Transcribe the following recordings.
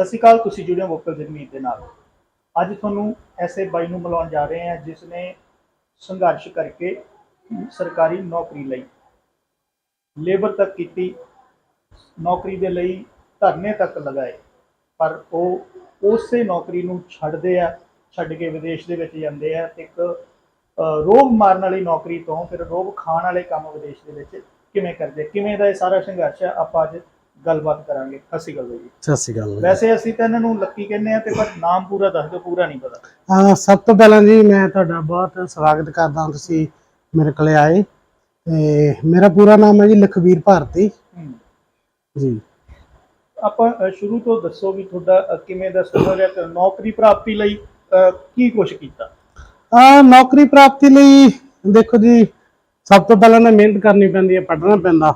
ਸਤਿ ਸ਼੍ਰੀ ਅਕਾਲ ਤੁਸੀਂ ਜੁੜੇ ਹੋ ਵੋਕਲ ਜਗਮੀਤ ਦੇ ਨਾਲ। ਅੱਜ ਤੁਹਾਨੂੰ ਐਸੇ ਬਾਈ ਨੂੰ ਮਿਲਾਉਣ ਜਾ ਰਹੇ ਹਾਂ ਜਿਸ ਨੇ ਸੰਘਰਸ਼ ਕਰਕੇ ਸਰਕਾਰੀ ਨੌਕਰੀ ਲਈ। ਲੇਬਰ ਤੱਕ ਕੀਤੀ ਨੌਕਰੀ ਦੇ ਲਈ ਧਰਨੇ ਤੱਕ ਲਗਾਏ ਪਰ ਉਹ ਉਸੇ ਨੌਕਰੀ ਨੂੰ ਛੱਡਦੇ ਆ ਛੱਡ ਕੇ ਵਿਦੇਸ਼ ਦੇ ਵਿੱਚ ਜਾਂਦੇ ਆ ਤੇ ਇੱਕ ਅ, ਰੋਬ ਮਾਰਨ ਵਾਲੀ ਨੌਕਰੀ ਤੋਂ ਫਿਰ ਰੋਬ ਖਾਣ ਵਾਲੇ ਕੰਮ ਵਿਦੇਸ਼ ਦੇ ਵਿੱਚ ਕਿਵੇਂ ਕਰਦੇ ਕਿਵੇਂ ਦਾ ਇਹ ਸਾਰਾ ਸੰਘਰਸ਼ ਹੈ ਆਪਾਂ ਅੱਜ ਗੱਲਬਾਤ ਕਰਾਂਗੇ। ਹਸੀ ਗੱਲ ਜੀ। ਸਤਿ ਸ਼੍ਰੀ ਅਕਾਲ ਵੈਸੇ ਅਸੀਂ ਤਾਂ ਇਹਨਾਂ ਨੂੰ ਲੱਕੀ ਕਹਿੰਦੇ ਆ ਤੇ ਪਰ ਨਾਮ ਪੂਰਾ ਦੱਸ ਦਿਓ ਪੂਰਾ ਨਹੀਂ ਪਤਾ। ਹਾਂ ਸਭ ਤੋਂ ਪਹਿਲਾਂ ਜੀ ਮੈਂ ਤੁਹਾਡਾ ਬਹੁਤ ਸਵਾਗਤ ਕਰਦਾ ਹਾਂ ਤੁਸੀਂ ਮੇਰੇ ਕੋਲੇ ਆਏ। ਤੇ ਮੇਰਾ ਪੂਰਾ ਨਾਮ ਹੈ ਜੀ ਲਖਵੀਰ ਭਾਰਤੀ। ਜੀ। ਆਪਾਂ ਅ, ਸ਼ੁਰੂ ਤੋਂ ਦੱਸੋ ਵੀ ਤੁਹਾਡਾ ਅ, ਕਿਵੇਂ ਦਾ ਸਫ਼ਰ ਹੈ ਤੇ ਨੌਕਰੀ ਪ੍ਰਾਪਤੀ ਲਈ ਅ, ਕੀ ਕੁਛ ਕੀਤਾ? ਆ ਨੌਕਰੀ ਪ੍ਰਾਪਤੀ ਲਈ ਦੇਖੋ ਜੀ ਸਭ ਤੋਂ ਪਹਿਲਾਂ ਤਾਂ ਮਿਹਨਤ ਕਰਨੀ ਪੈਂਦੀ ਹੈ ਪੜ੍ਹਨਾ ਪੈਂਦਾ।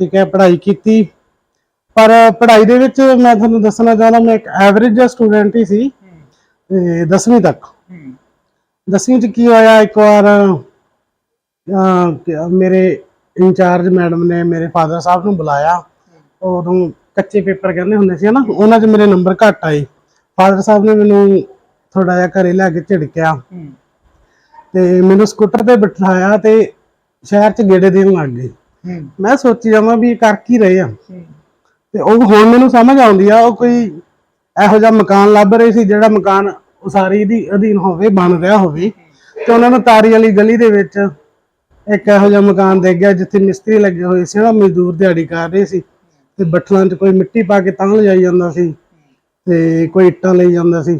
ਠੀਕ ਹੈ ਪੜ੍ਹਾਈ ਕੀਤੀ। ਪਰ ਪੜ੍ਹਾਈ ਦੇ ਵਿੱਚ ਮੈਂ ਤੁਹਾਨੂੰ ਦੱਸਣਾ ਚਾਹੁੰਦਾ ਮੈਂ ਇੱਕ ਐਵਰੇਜ ਸਟੂਡੈਂਟ ਹੀ ਸੀ ਹਮ, ਤੇ 10ਵੀਂ ਤੱਕ। 10ਵੀਂ ਚ ਕੀ ਹੋਇਆ ਇੱਕ ਵਾਰ ਮੇਰੇ ਇੰਚਾਰਜ ਮੈਡਮ ਨੇ ਮੇਰੇ ਫਾਦਰ ਸਾਹਿਬ ਨੂੰ ਬੁਲਾਇਆ। ਉਦੋਂ ਕੱਚੇ ਪੇਪਰ ਕਹਿੰਦੇ ਹੁੰਦੇ ਸੀ ਨਾ ਉਹਨਾਂ 'ਚ ਮੇਰੇ ਨੰਬਰ ਘੱਟ ਆਏ। ਫਾਦਰ ਸਾਹਿਬ ਨੇ ਮੈਨੂੰ ਥੋੜਾ ਜਿਹਾ ਘਰੇ ਲੈ ਕੇ ਝਿੜਕਿਆ। ਤੇ ਮੈਨੂੰ ਸਕੂਟਰ ਤੇ ਬਿਠਾਇਆ ਤੇ ਸ਼ਹਿਰ 'ਚ ਗੇੜੇ ਦੇਣ ਲੱਗ ਗਏ। ਮੈਂ ਸੋਚੀ ਜਾਵਾਂ ਵੀ ਕਰ ਕੀ ਰਹੇ ਆ। ਤੇ ਉਹ ਹੁਣ ਮੈਨੂੰ ਸਮਝ ਆਉਂਦੀ ਆ, ਉਹ ਕੋਈ ਇਹੋ ਜਿਹਾ ਮਕਾਨ ਲੱਭ ਰਹੇ ਸੀ ਜਿਹੜਾ ਮਕਾਨ ਉਸਾਰੀ ਦੀ ਅਧੀਨ ਹੋਵੇ, ਬਣ ਰਿਹਾ ਹੋਵੇ। ਤੇ ਉਹਨਾਂ ਨੂੰ ਤਾਰੀ ਵਾਲੀ ਗਲੀ ਦੇ ਵਿੱਚ ਇੱਕ ਇਹੋ ਜਿਹਾ ਮਕਾਨ ਦੇ ਗਿਆ, ਜਿੱਥੇ ਮਿਸਤਰੀ ਲੱਗੇ ਹੋਏ ਸੀ ਨਾ ਮਜ਼ਦੂਰ ਦਿਹਾੜੀ ਕਰ ਰਹੇ ਸੀ। ਤੇ ਬੱਠਲਾਂ 'ਚ ਕੋਈ ਮਿੱਟੀ ਪਾ ਕੇ ਤਾਂ ਲਿਜਾਈ ਜਾਂਦਾ ਸੀ ਤੇ ਕੋਈ ਇੱਟਾਂ ਲਈ ਜਾਂਦਾ ਸੀ।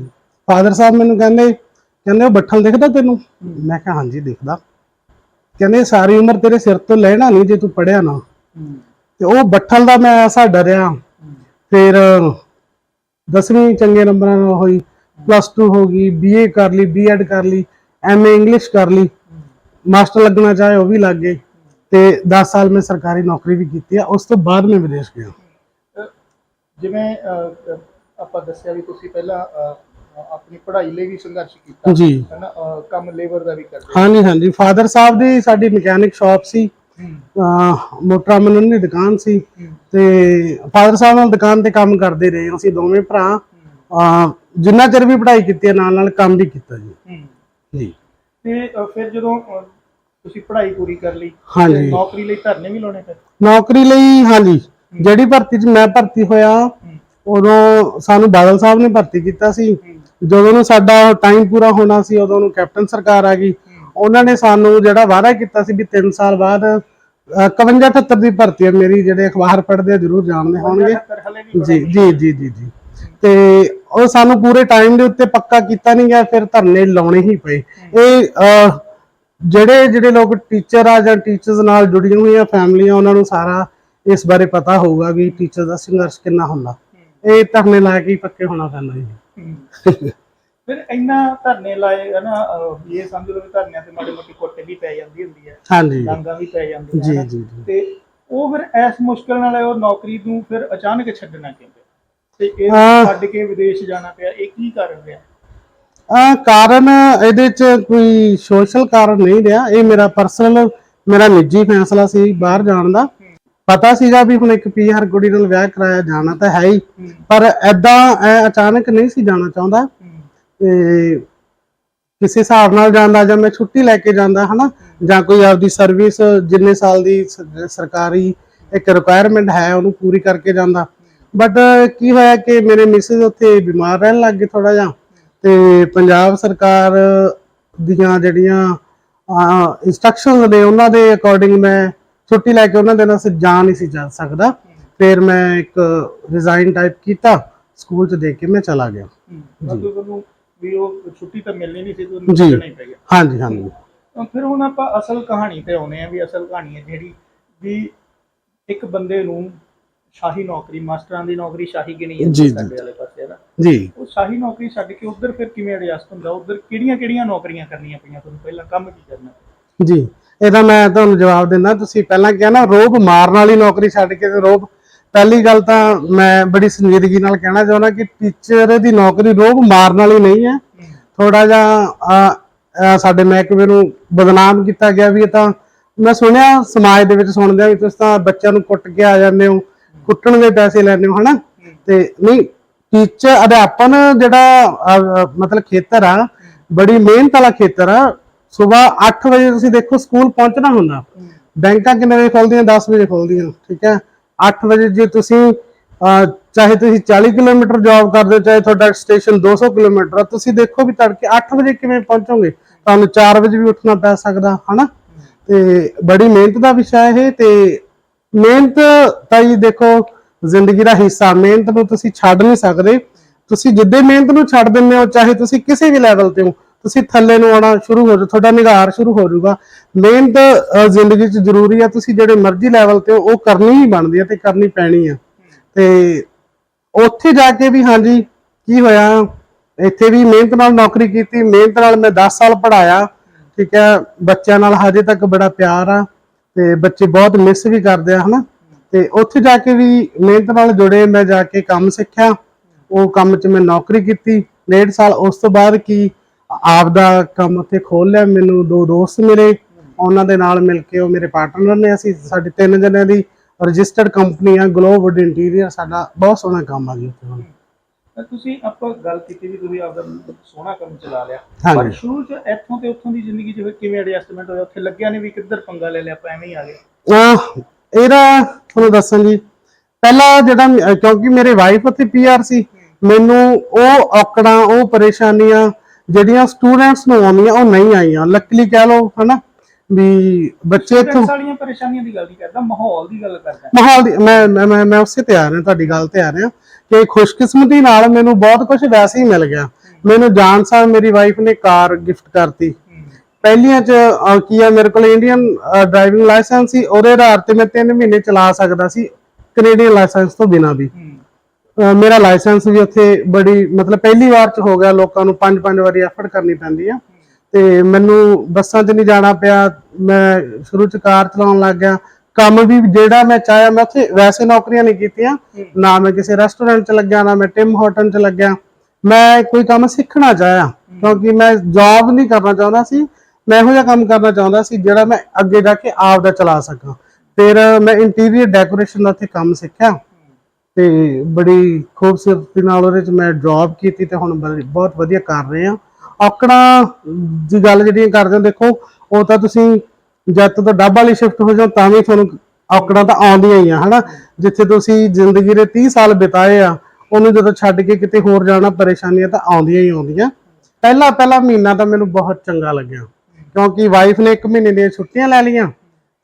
ਫਾਦਰ ਸਾਹਿਬ ਮੈਨੂੰ ਕਹਿੰਦੇ ਕਹਿੰਦੇ ਉਹ ਬੱਠਲ ਦਿਖਦਾ ਤੈਨੂੰ? ਮੈਂ ਕਿਹਾ, ਹਾਂਜੀ, ਦਿਖਦਾ। ਕਹਿੰਦੇ, ਸਾਰੀ ਉਮਰ ਤੇਰੇ ਸਿਰ ਤੋਂ ਲੈਣਾ ਨਹੀਂ ਜੇ ਤੂੰ ਪੜਿਆ ਨਾ। ਤੇ ਉਹ ਬੱਠਲ ਦਾ ਮੈਂ ਐਸਾ ਡਰਿਆ। ਫਿਰ 10ਵੀਂ ਚੰਗੇ ਨੰਬਰਾਂ ਨਾਲ ਹੋਈ ਪਲੱਸ 2 ਹੋ ਗਈ ਬੀਏ ਕਰ ਲਈ ਬੀਐਡ ਕਰ ਲਈ ਐਮਏ ਇੰਗਲਿਸ਼ ਕਰ ਲਈ। ਮਾਸਟਰ ਲੱਗਣਾ ਚਾਹੇ ਉਹ ਵੀ ਲੱਗ ਗਏ। ਤੇ 10 ਸਾਲ ਮੈਂ ਸਰਕਾਰੀ ਨੌਕਰੀ ਵੀ ਕੀਤੀ ਆ ਉਸ ਤੋਂ ਬਾਅਦ ਮੈਂ ਵਿਦੇਸ਼ ਗਿਆ। ਜਿਵੇਂ ਆਪਾਂ ਦੱਸਿਆ ਵੀ ਤੁਸੀਂ ਪਹਿਲਾਂ ਆਪਣੀ ਪੜ੍ਹਾਈ ਲਈ ਵੀ ਸੰਘਰਸ਼ ਕੀਤਾ। ਜੀ। ਹੈ ਨਾ ਕੰਮ ਲੇਬਰ ਦਾ ਵੀ ਕਰਦੇ। ਹਾਂਜੀ ਹਾਂਜੀ। ਫਾਦਰ ਸਾਹਿਬ ਦੀ ਸਾਡੀ ਮਕੈਨਿਕ ਸ਼ਾਪ ਸੀ। ਮੋਟਰਾਂ ਮੰਨਣ ਦੀ ਦੁਕਾਨ ਸੀ ਤੇ ਫਾਦਰ ਸਾਹਿਬ ਨਾਲ ਦੁਕਾਨ ਤੇ ਕੰਮ ਕਰਦੇ ਰਹੇ ਅਸੀਂ ਦੋਵੇਂ ਭਰਾ। ਜਿੰਨਾ ਚਿਰ ਵੀ ਪੜ੍ਹਾਈ ਕੀਤੀ ਹੈ ਨਾਲ ਨਾਲ ਕੰਮ ਵੀ ਕੀਤਾ ਜੀ। ਜੀ। ਤੇ ਫਿਰ ਜਦੋਂ ਤੁਸੀਂ ਪੜ੍ਹਾਈ ਪੂਰੀ ਕਰ ਲਈ ਹਾਂਜੀ। ਨੌਕਰੀ ਲਈ ਧਰਨੇ ਵੀ ਲਾਉਣੇ ਪਏ? ਨੌਕਰੀ ਲਈ ਹਾਂਜੀ। ਜਿਹੜੀ ਭਰਤੀ 'ਚ ਮੈਂ ਭਰਤੀ ਹੋਇਆ ਉਦੋਂ ਸਾਨੂੰ ਬਾਦਲ ਸਾਹਿਬ ਨੇ ਭਰਤੀ ਕੀਤਾ ਸੀ। ਜਦੋਂ ਨੂੰ ਸਾਡਾ ਟਾਈਮ ਪੂਰਾ ਹੋਣਾ ਸੀ ਉਦੋਂ ਨੂੰ ਕੈਪਟਨ ਸਰਕਾਰ ਆ ਗਈ। ਉਹਨਾਂ ਨੇ ਸਾਨੂੰ ਜਿਹੜਾ ਵਾਅਦਾ ਕੀਤਾ ਸੀ ਵੀ 3 ਸਾਲ ਬਾਅਦ 51 78 ਦੀ ਭਰਤੀ ਹੈ ਮੇਰੀ ਜਿਹੜੇ ਅਖਬਾਰ ਪੜ੍ਹਦੇ ਜ਼ਰੂਰ ਜਾਣਦੇ ਹੋਣਗੇ। ਜੀ ਜੀ ਜੀ ਜੀ ਜੀ। ਤੇ ਉਹ ਸਾਨੂੰ ਪੂਰੇ ਟਾਈਮ ਦੇ ਉੱਤੇ ਪੱਕਾ ਕੀਤਾ ਨਹੀਂ ਗਿਆ ਫਿਰ ਧਰਨੇ ਲਾਉਣੇ ਹੀ ਪਏ। ਇਹ ਜਿਹੜੇ ਜਿਹੜੇ ਲੋਕ ਟੀਚਰ ਆ ਜਾਂ ਟੀਚਰਸ ਨਾਲ ਜੁੜੀਆਂ ਹੋਈਆਂ ਫੈਮਲੀਆਂ ਉਹਨਾਂ ਨੂੰ ਸਾਰਾ ਇਸ ਬਾਰੇ ਪਤਾ ਹੋਊਗਾ ਵੀ ਟੀਚਰ ਦਾ ਸੰਘਰਸ਼ ਕਿੰਨਾ ਹੁੰਦਾ। ਇਹ ਧਰਨੇ ਲਾ ਕੇ ਪੱਕੇ ਹੋਣਾ ਪੈਂਦਾ ਜੀ। ਫਿਰ ਇੰਨਾ ਧਰਨੇ ਲਾਏ ਹੈ ਨਾ ਅ, ਵੀ ਇਹ ਸਮਝ ਲਓ ਵੀ ਧਰਨਿਆਂ ਤੇ ਮਾੜੀ ਮੋਟੀ ਕੁੱਟ ਵੀ ਪੈ ਜਾਂਦੀ ਹੁੰਦੀ ਹੈ। ਹਾਂਜੀ। ਡਾਂਗਾ ਵੀ ਪੈ ਜਾਂਦੀਆਂ ਜੀ। ਜੀ ਜੀ। ਤੇ ਉਹ ਫਿਰ ਐਸ ਮੁਸ਼ਕਲ ਨਾਲ ਉਹ ਨੌਕਰੀ ਨੂੰ ਫਿਰ ਅਚਾਨਕ ਛੱਡਣਾ ਕਿਉਂ ਪਿਆ? ਤੇ ਇਹ ਹਾਂ। ਛੱਡ ਕੇ ਵਿਦੇਸ਼ ਜਾਣਾ ਪਿਆ ਇਹ ਕੀ ਕਾਰਨ ਰਿਹਾ? ਆ ਕਾਰਨ ਇਹਦੇ ਚ ਕੋਈ ਸੋਸ਼ਲ ਕਾਰਨ ਨਹੀਂ ਰਿਹਾ। ਇਹ ਮੇਰਾ ਪਰਸਨਲ ਮੇਰਾ ਨਿੱਜੀ ਫੈਸਲਾ ਸੀ ਬਾਹਰ ਜਾਣ ਦਾ। ਪਤਾ ਸੀਗਾ ਵੀ ਹੁਣ ਇੱਕ ਪੀਆਰ ਕੁੜੀ ਨਾਲ ਵਿਆਹ ਕਰਾਇਆ ਜਾਣਾ ਤਾਂ ਹੈ ਹੀ। ਪਰ ਐਦਾਂ ਅਚਾਨਕ ਨਹੀਂ ਸੀ ਜਾਣਾ ਚਾਹੁੰਦਾ। ਤੇ ਕਿਸੇ ਹਿਸਾਬ ਨਾਲ ਜਾਂਦਾ ਜਾਂ ਮੈਂ ਛੁੱਟੀ ਲੈ ਕੇ ਜਾਂਦਾ ਹਨਾ? ਜਾਂ ਕੋਈ ਆਪਦੀ ਸਰਵਿਸ ਜਿੰਨੇ ਸਾਲ ਦੀ ਸਰਕਾਰੀ ਇੱਕ ਰਿਕੁਆਇਰਮੈਂਟ ਹੈ ਉਹਨੂੰ ਪੂਰੀ ਕਰਕੇ ਜਾਂਦਾ। ਬਟ ਕੀ ਹੋਇਆ ਕਿ ਮੇਰੇ ਮਿਸਿਸ ਉੱਥੇ ਬਿਮਾਰ ਰਹਿਣ ਲੱਗ ਗਏ ਥੋੜਾ ਜਿਹਾ ਤੇ ਪੰਜਾਬ ਸਰਕਾਰ ਦੀਆਂ ਜਿਹੜੀਆਂ ਇਨਸਟਰਕਸ਼ਨਸ ਨੇ ਉਹਨਾਂ ਦੇ ਅਕੋਰਡਿੰਗ ਮੈਂ ਛੁੱਟੀ ਲੈ ਕੇ ਉਹਨਾਂ ਦੇ ਨਾਲ ਜਾ ਨਹੀਂ ਸੀ ਜਾ ਸਕਦਾ। ਫਿਰ ਮੈਂ ਇੱਕ ਰਿਜ਼ਾਈਨ ਟਾਈਪ ਕੀਤਾ ਸਕੂਲ ਚ ਦੇ ਕੇ ਮੈਂ ਚਲਾ ਗਿਆ। ਹਮ। ਵੀ ਉਹ ਛੁੱਟੀ ਤਾਂ ਮਿਲਣੀ ਨਹੀਂ ਸੀ ਤੁਹਾਨੂੰ ਜੀ। ਛੱਡਣਾ ਹੀ ਪੈ ਗਿਆ। ਹਾਂਜੀ ਹਾਂਜੀ। ਤਾਂ ਫਿਰ ਹੁਣ ਆਪਾਂ ਅਸਲ ਕਹਾਣੀ ਤੇ ਆਉਨੇ ਆ ਵੀ ਅਸਲ ਕਹਾਣੀ ਹੈ ਜਿਹੜੀ ਵੀ ਇੱਕ ਬੰਦੇ ਨੂੰ ਸ਼ਾਹੀ ਨੌਕਰੀ ਮਾਸਟਰਾਂ ਦੀ ਨੌਕਰੀ ਸ਼ਾਹੀ ਗਿਣੀ ਜੀ, ਜੀ। ਸਾਡੇ ਵਾਲੇ ਪਾਸੇ ਨਾ? ਜੀ। ਉਹ ਸ਼ਾਹੀ ਨੌਕਰੀ ਛੱਡ ਕੇ ਉਧਰ ਫਿਰ ਕਿਵੇਂ ਐਡਜਸਟ ਹੁੰਦਾ? ਉਧਰ ਕਿਹੜੀਆਂ ਕਿਹੜੀਆਂ ਨੌਕਰੀਆਂ ਕਰਨੀਆਂ ਪਈਆਂ ਤੁਹਾਨੂੰ? ਪਹਿਲਾਂ ਕੰਮ ਕੀ ਕਰਨਾ? ਜੀ। ਇਹਦਾ ਮੈਂ ਤੁਹਾਨੂੰ ਜਵਾਬ ਦਿੰਦਾ ਤੁਸੀਂ ਪਹਿਲਾਂ ਕਿਹਾ ਨਾ ਰੋਬ ਮਾਰਨ ਵਾਲੀ ਨੌਕਰੀ ਛੱਡ ਕੇ ਤੇ ਰੋਬ ਪਹਿਲੀ ਗੱਲ ਤਾਂ ਮੈਂ ਬੜੀ ਸੰਜੀਦਗੀ ਨਾਲ ਕਹਿਣਾ ਚਾਹੁੰਦਾ ਕਿ ਟੀਚਰ ਦੀ ਨੌਕਰੀ ਰੋਬ ਮਾਰਨ ਵਾਲੀ ਨਹੀਂ ਹੈ। ਥੋੜਾ ਜਿਹਾ ਸਾਡੇ ਮਹਿਕਮੇ ਨੂੰ ਬਦਨਾਮ ਕੀਤਾ ਗਿਆ ਵੀ ਇਹ ਤਾਂ ਮੈਂ ਸੁਣਿਆ ਸਮਾਜ ਦੇ ਵਿੱਚ ਸੁਣਦੇ ਆ ਵੀ ਤੁਸੀਂ ਤਾਂ ਬੱਚਿਆਂ ਨੂੰ ਕੁੱਟ ਕੇ ਆ ਜਾਂਦੇ ਹੋ ਕੁੱਟਣ ਦੇ ਪੈਸੇ ਲੈਂਦੇ ਹੋ ਹਨਾ? ਤੇ ਨਹੀਂ ਟੀਚਰ ਅਧਿਆਪਨ ਜਿਹੜਾ ਮਤਲਬ ਖੇਤਰ ਆ ਬੜੀ ਮਿਹਨਤ ਵਾਲਾ ਖੇਤਰ ਆ। ਸਵੇਰ 8 ਵਜੇ ਤੁਸੀਂ ਦੇਖੋ ਸਕੂਲ ਪਹੁੰਚਣਾ ਹੁੰਦਾ। ਬੈਂਕਾਂ ਕਿੰਨੇ ਵਜੇ ਖੁੱਲਦੀਆਂ 10 ਵਜੇ ਖੁੱਲਦੀਆਂ ਠੀਕ ਹੈ? 8 ਵਜੇ ਜੇ ਤੁਸੀਂ ਅਹ, ਚਾਹੇ ਤੁਸੀਂ 40 ਕਿਲੋਮੀਟਰ ਜੌਬ ਕਰਦੇ ਹੋ ਚਾਹੇ ਤੁਹਾਡਾ ਸਟੇਸ਼ਨ 200 ਕਿਲੋਮੀਟਰ ਆ ਤੁਸੀਂ ਦੇਖੋ ਵੀ ਤੜਕੇ 8 ਵਜੇ ਕਿਵੇਂ ਪਹੁੰਚੋਗੇ। ਤੁਹਾਨੂੰ 4 ਵਜੇ ਵੀ ਉੱਠਣਾ ਪੈ ਸਕਦਾ ਹਨਾ? ਤੇ ਬੜੀ ਮਿਹਨਤ ਦਾ ਵਿਸ਼ਾ ਇਹ ਤੇ ਮਿਹਨਤ ਤਾਂ ਜੀ ਦੇਖੋ ਜ਼ਿੰਦਗੀ ਦਾ ਹਿੱਸਾ ਮਿਹਨਤ ਨੂੰ ਤੁਸੀਂ ਛੱਡ ਨਹੀਂ ਸਕਦੇ। ਤੁਸੀਂ ਜਿੱਦੇ ਮਿਹਨਤ ਨੂੰ ਛੱਡ ਦਿੰਦੇ ਹੋ ਚਾਹੇ ਤੁਸੀਂ ਕਿਸੇ ਵੀ ਲੈਵਲ ਤੇ ਹੋ ਤੁਸੀਂ ਥੱਲੇ ਨੂੰ ਆਉਣਾ ਸ਼ੁਰੂ ਹੋ ਜਾ ਤੁਹਾਡਾ ਨਿਗਾਰ ਸ਼ੁਰੂ ਹੋ ਜਾਊਗਾ। ਮਿਹਨਤ ਜ਼ਿੰਦਗੀ 'ਚ ਜ਼ਰੂਰੀ ਆ, ਤੁਸੀਂ ਜਿਹੜੇ ਮਰਜ਼ੀ ਲੈਵਲ ਤੇ ਉਹ ਕਰਨੀ ਹੀ ਬਣਦੀ ਆ ਤੇ ਕਰਨੀ ਪੈਣੀ ਆ। ਤੇ ਉੱਥੇ ਜਾ ਕੇ ਵੀ ਹਾਂਜੀ, ਕੀ ਹੋਇਆ? ਇੱਥੇ ਵੀ ਮਿਹਨਤ ਨਾਲ ਨੌਕਰੀ ਕੀਤੀ, ਮਿਹਨਤ ਨਾਲ ਮੈਂ 10 ਸਾਲ ਪੜਾਇਆ ਠੀਕ ਹੈ, ਬੱਚਿਆਂ ਨਾਲ ਹਜੇ ਤੱਕ ਬੜਾ ਪਿਆਰ ਆ, ਤੇ ਬੱਚੇ ਬਹੁਤ ਮਿਸ ਵੀ ਕਰਦੇ ਆ, ਹਨਾ? ਤੇ ਉੱਥੇ ਜਾ ਕੇ ਵੀ ਮਿਹਨਤ ਨਾਲ ਜੁੜੇ, ਮੈਂ ਜਾ ਕੇ ਕੰਮ ਸਿੱਖਿਆ, ਉਹ ਕੰਮ 'ਚ ਮੈਂ ਨੌਕਰੀ ਕੀਤੀ। ਡੇਢ ਸਾਲ, ਉਸ ਤੋਂ ਬਾਅਦ ਕੀ ਆਪ ਦਾ ਕੰਮ ਉੱਥੇ ਖੋਲ ਲਿਆ ਮੈਨੂੰ ਦੋ ਦੋਸਤ ਮਿਲੇ ਉਹਨਾਂ ਦੇ ਨਾਲ ਮਿਲ ਕੇ ਉਹ ਮੇਰੇ ਪਾਰਟਨਰ ਨੇ ਅਸੀਂ ਸਾਡੀ ਤਿੰਨ ਜਣਿਆਂ ਦੀ ਰਜਿਸਟਰਡ ਕੰਪਨੀ ਆ ਗਲੋਬਲ ਇੰਟੀਰੀਅਰ ਸਾਡਾ ਬਹੁਤ ਸੋਹਣਾ ਕੰਮ ਆ ਜੀ ਉੱਥੇ ਹੁਣ। ਤਾਂ ਤੁਸੀਂ ਆਪਾਂ ਗੱਲ ਕੀਤੀ ਵੀ ਤੁਸੀਂ ਆਪਦਾ ਸੋਹਣਾ ਕੰਮ ਚਲਾ ਲਿਆ। ਪਰ ਸ਼ੁਰੂ ਚ ਇੱਥੋਂ ਤੇ ਉੱਥੋਂ ਦੀ ਜ਼ਿੰਦਗੀ ਫਿਰ ਕਿਵੇਂ ਐਡਜਸਟਮੈਂਟ ਹੋਇਆ? ਉੱਥੇ ਲੱਗਿਆ ਨਹੀਂ ਵੀ ਕਿੱਧਰ ਪੰਗਾ ਲੈ ਲਿਆ ਆਪਾਂ ਐਵੇਂ ਹੀ ਆ ਗਏ। ਅਹ ਇਹਦਾ ਤੁਹਾਨੂੰ ਦੱਸਾਂ ਜੀ ਪਹਿਲਾ ਜਿਹੜਾ ਕਿਉਂਕਿ ਮੇਰੇ ਵਾਈਫ ਉੱਥੇ ਪੀਆਰ ਸੀ ਮੈਨੂੰ ਉਹ ਔਕੜਾਂ ਉਹ ਪਰੇਸ਼ਾਨੀਆਂ ਜਿਹੜੀਆਂ ਸਟੂਡੈਂਟਸ ਨੂੰ ਆਉਂਦੀਆਂ ਉਹ ਨਹੀਂ ਆਈਆਂ। ਲੱਕਲੀ ਕਹਿ ਲਓ ਹਨਾ ਵੀ ਬੱਚੇ ਇੱਥੋਂ ਵਾਲੀਆਂ ਪਰੇਸ਼ਾਨੀਆਂ ਦੀ ਗੱਲ ਨਹੀਂ ਕਰਦਾ ਮਾਹੌਲ ਦੀ ਗੱਲ ਕਰਦਾ। ਮਾਹੌਲ ਦੀ ਮੈਂ ਮੈਂ- ਮੈਂ ਉਸੇ ਤੇ ਆ ਰਿਹਾ ਤੁਹਾਡੀ ਗੱਲ ਤੇ ਆ ਰਿਹਾ ਕਿ ਖੁਸ਼ਕਿਸਮਤੀ ਨਾਲ ਮੈਨੂੰ ਬਹੁਤ ਕੁਝ ਵੈਸੇ ਹੀ ਮਿਲ ਗਿਆ। ਮੈਨੂੰ ਜਾਣ ਸਾਰ ਮੇਰੀ ਵਾਈਫ ਨੇ ਕਾਰ ਗਿਫਟ ਕਰਤੀ। ਪਹਿਲੀਆਂ ਚ ਕੀ ਆ ਮੇਰੇ ਕੋਲ ਇੰਡੀਅਨ ਡਰਾਈਵਿੰਗ ਲਾਇਸੈਂਸ ਸੀ ਉਹਦੇ ਆਧਾਰ ਤੇ ਮੈਂ 3 ਮਹੀਨੇ ਚਲਾ ਸਕਦਾ ਸੀ ਕੈਨੇਡੀਅਨ ਲਾਇਸੈਂਸ ਤੋਂ ਬਿਨਾ ਵੀ। ਮੇਰਾ ਲਾਇਸੈਂਸ ਵੀ ਉੱਥੇ ਬੜੀ, ਮਤਲਬ ਪਹਿਲੀ ਵਾਰ ਚ ਹੋ ਗਿਆ, ਲੋਕਾਂ ਨੂੰ ਪੰਜ ਪੰਜ ਵਾਰੀ ਐਫਰਟ ਕਰਨੀ ਪੈਂਦੀ ਆ। ਤੇ ਮੈਨੂੰ ਬੱਸਾਂ 'ਚ ਨਹੀਂ ਜਾਣਾ ਪਿਆ, ਮੈਂ ਸ਼ੁਰੂ 'ਚ ਕਾਰ ਚਲਾਉਣ ਲੱਗ ਗਿਆ। ਕੰਮ ਵੀ ਜਿਹੜਾ ਮੈਂ ਚਾਹਿਆ, ਮੈਂ ਉੱਥੇ ਵੈਸੇ ਨੌਕਰੀਆਂ ਨਹੀਂ ਕੀਤੀਆਂ। ਨਾ ਮੈਂ ਕਿਸੇ ਰੈਸਟੋਰੈਂਟ 'ਚ ਲੱਗਿਆ, ਨਾ ਮੈਂ ਟਿਮ ਹੋਟਲ 'ਚ ਲੱਗਿਆ। ਮੈਂ ਕੋਈ ਕੰਮ ਸਿੱਖਣਾ ਚਾਹਿਆ, ਕਿਉਂਕਿ ਮੈਂ ਜੌਬ ਨਹੀਂ ਕਰਨਾ ਚਾਹੁੰਦਾ ਸੀ। ਮੈਂ ਇਹੋ ਜਿਹਾ ਕੰਮ ਕਰਨਾ ਚਾਹੁੰਦਾ ਸੀ, ਜਿਹੜਾ ਮੈਂ ਅੱਗੇ ਜਾ ਕੇ ਆਪ ਦਾ ਚਲਾ ਸਕਾਂ। ਫਿਰ ਮੈਂ ਇੰਟੀਰੀਅਰ ਡੈਕੋਰੇਸ਼ਨ ਦਾ ਉੱਥੇ ਕੰਮ ਸਿੱਖਿਆ। ਤੇ ਬੜੀ ਖੂਬਸੂਰਤੀ ਨਾਲ ਉਹਦੇ ਚ ਮੈਂ ਜੌਬ ਕੀਤੀ ਤੇ ਹੁਣ ਬਹੁਤ ਵਧੀਆ ਕਰ ਰਹੇ ਆ ਔਕੜਾਂ ਦੀ ਗੱਲ ਜਿਹੜੀਆਂ ਕਰਦੇ ਹੋ, ਦੇਖੋ, ਉਹ ਤਾਂ ਤੁਸੀਂ ਜਦ ਤੋਂ ਡੱਬ ਵਾਲੀ ਸ਼ਿਫਟ ਹੋ ਜਾਓ, ਤਾਂ ਵੀ ਤੁਹਾਨੂੰ ਔਕੜਾਂ ਤਾਂ ਆਉਂਦੀਆਂ ਹੀ ਆ, ਹਨਾ? ਜਿੱਥੇ ਤੁਸੀਂ ਜ਼ਿੰਦਗੀ ਦੇ 30 ਸਾਲ ਬਿਤਾਏ ਆ, ਉਹਨੂੰ ਜਦੋਂ ਛੱਡ ਕੇ ਕਿਤੇ ਹੋਰ ਜਾਣਾ, ਪਰੇਸ਼ਾਨੀਆਂ ਤਾਂ ਆਉਂਦੀਆਂ ਹੀ ਆਉਂਦੀਆਂ। ਪਹਿਲਾ ਪਹਿਲਾ ਮਹੀਨਾ ਤਾਂ ਮੈਨੂੰ ਬਹੁਤ ਚੰਗਾ ਲੱਗਿਆ, ਕਿਉਂਕਿ ਵਾਈਫ ਨੇ 1 ਮਹੀਨੇ ਦੀਆਂ ਛੁੱਟੀਆਂ ਲੈ ਲਈਆਂ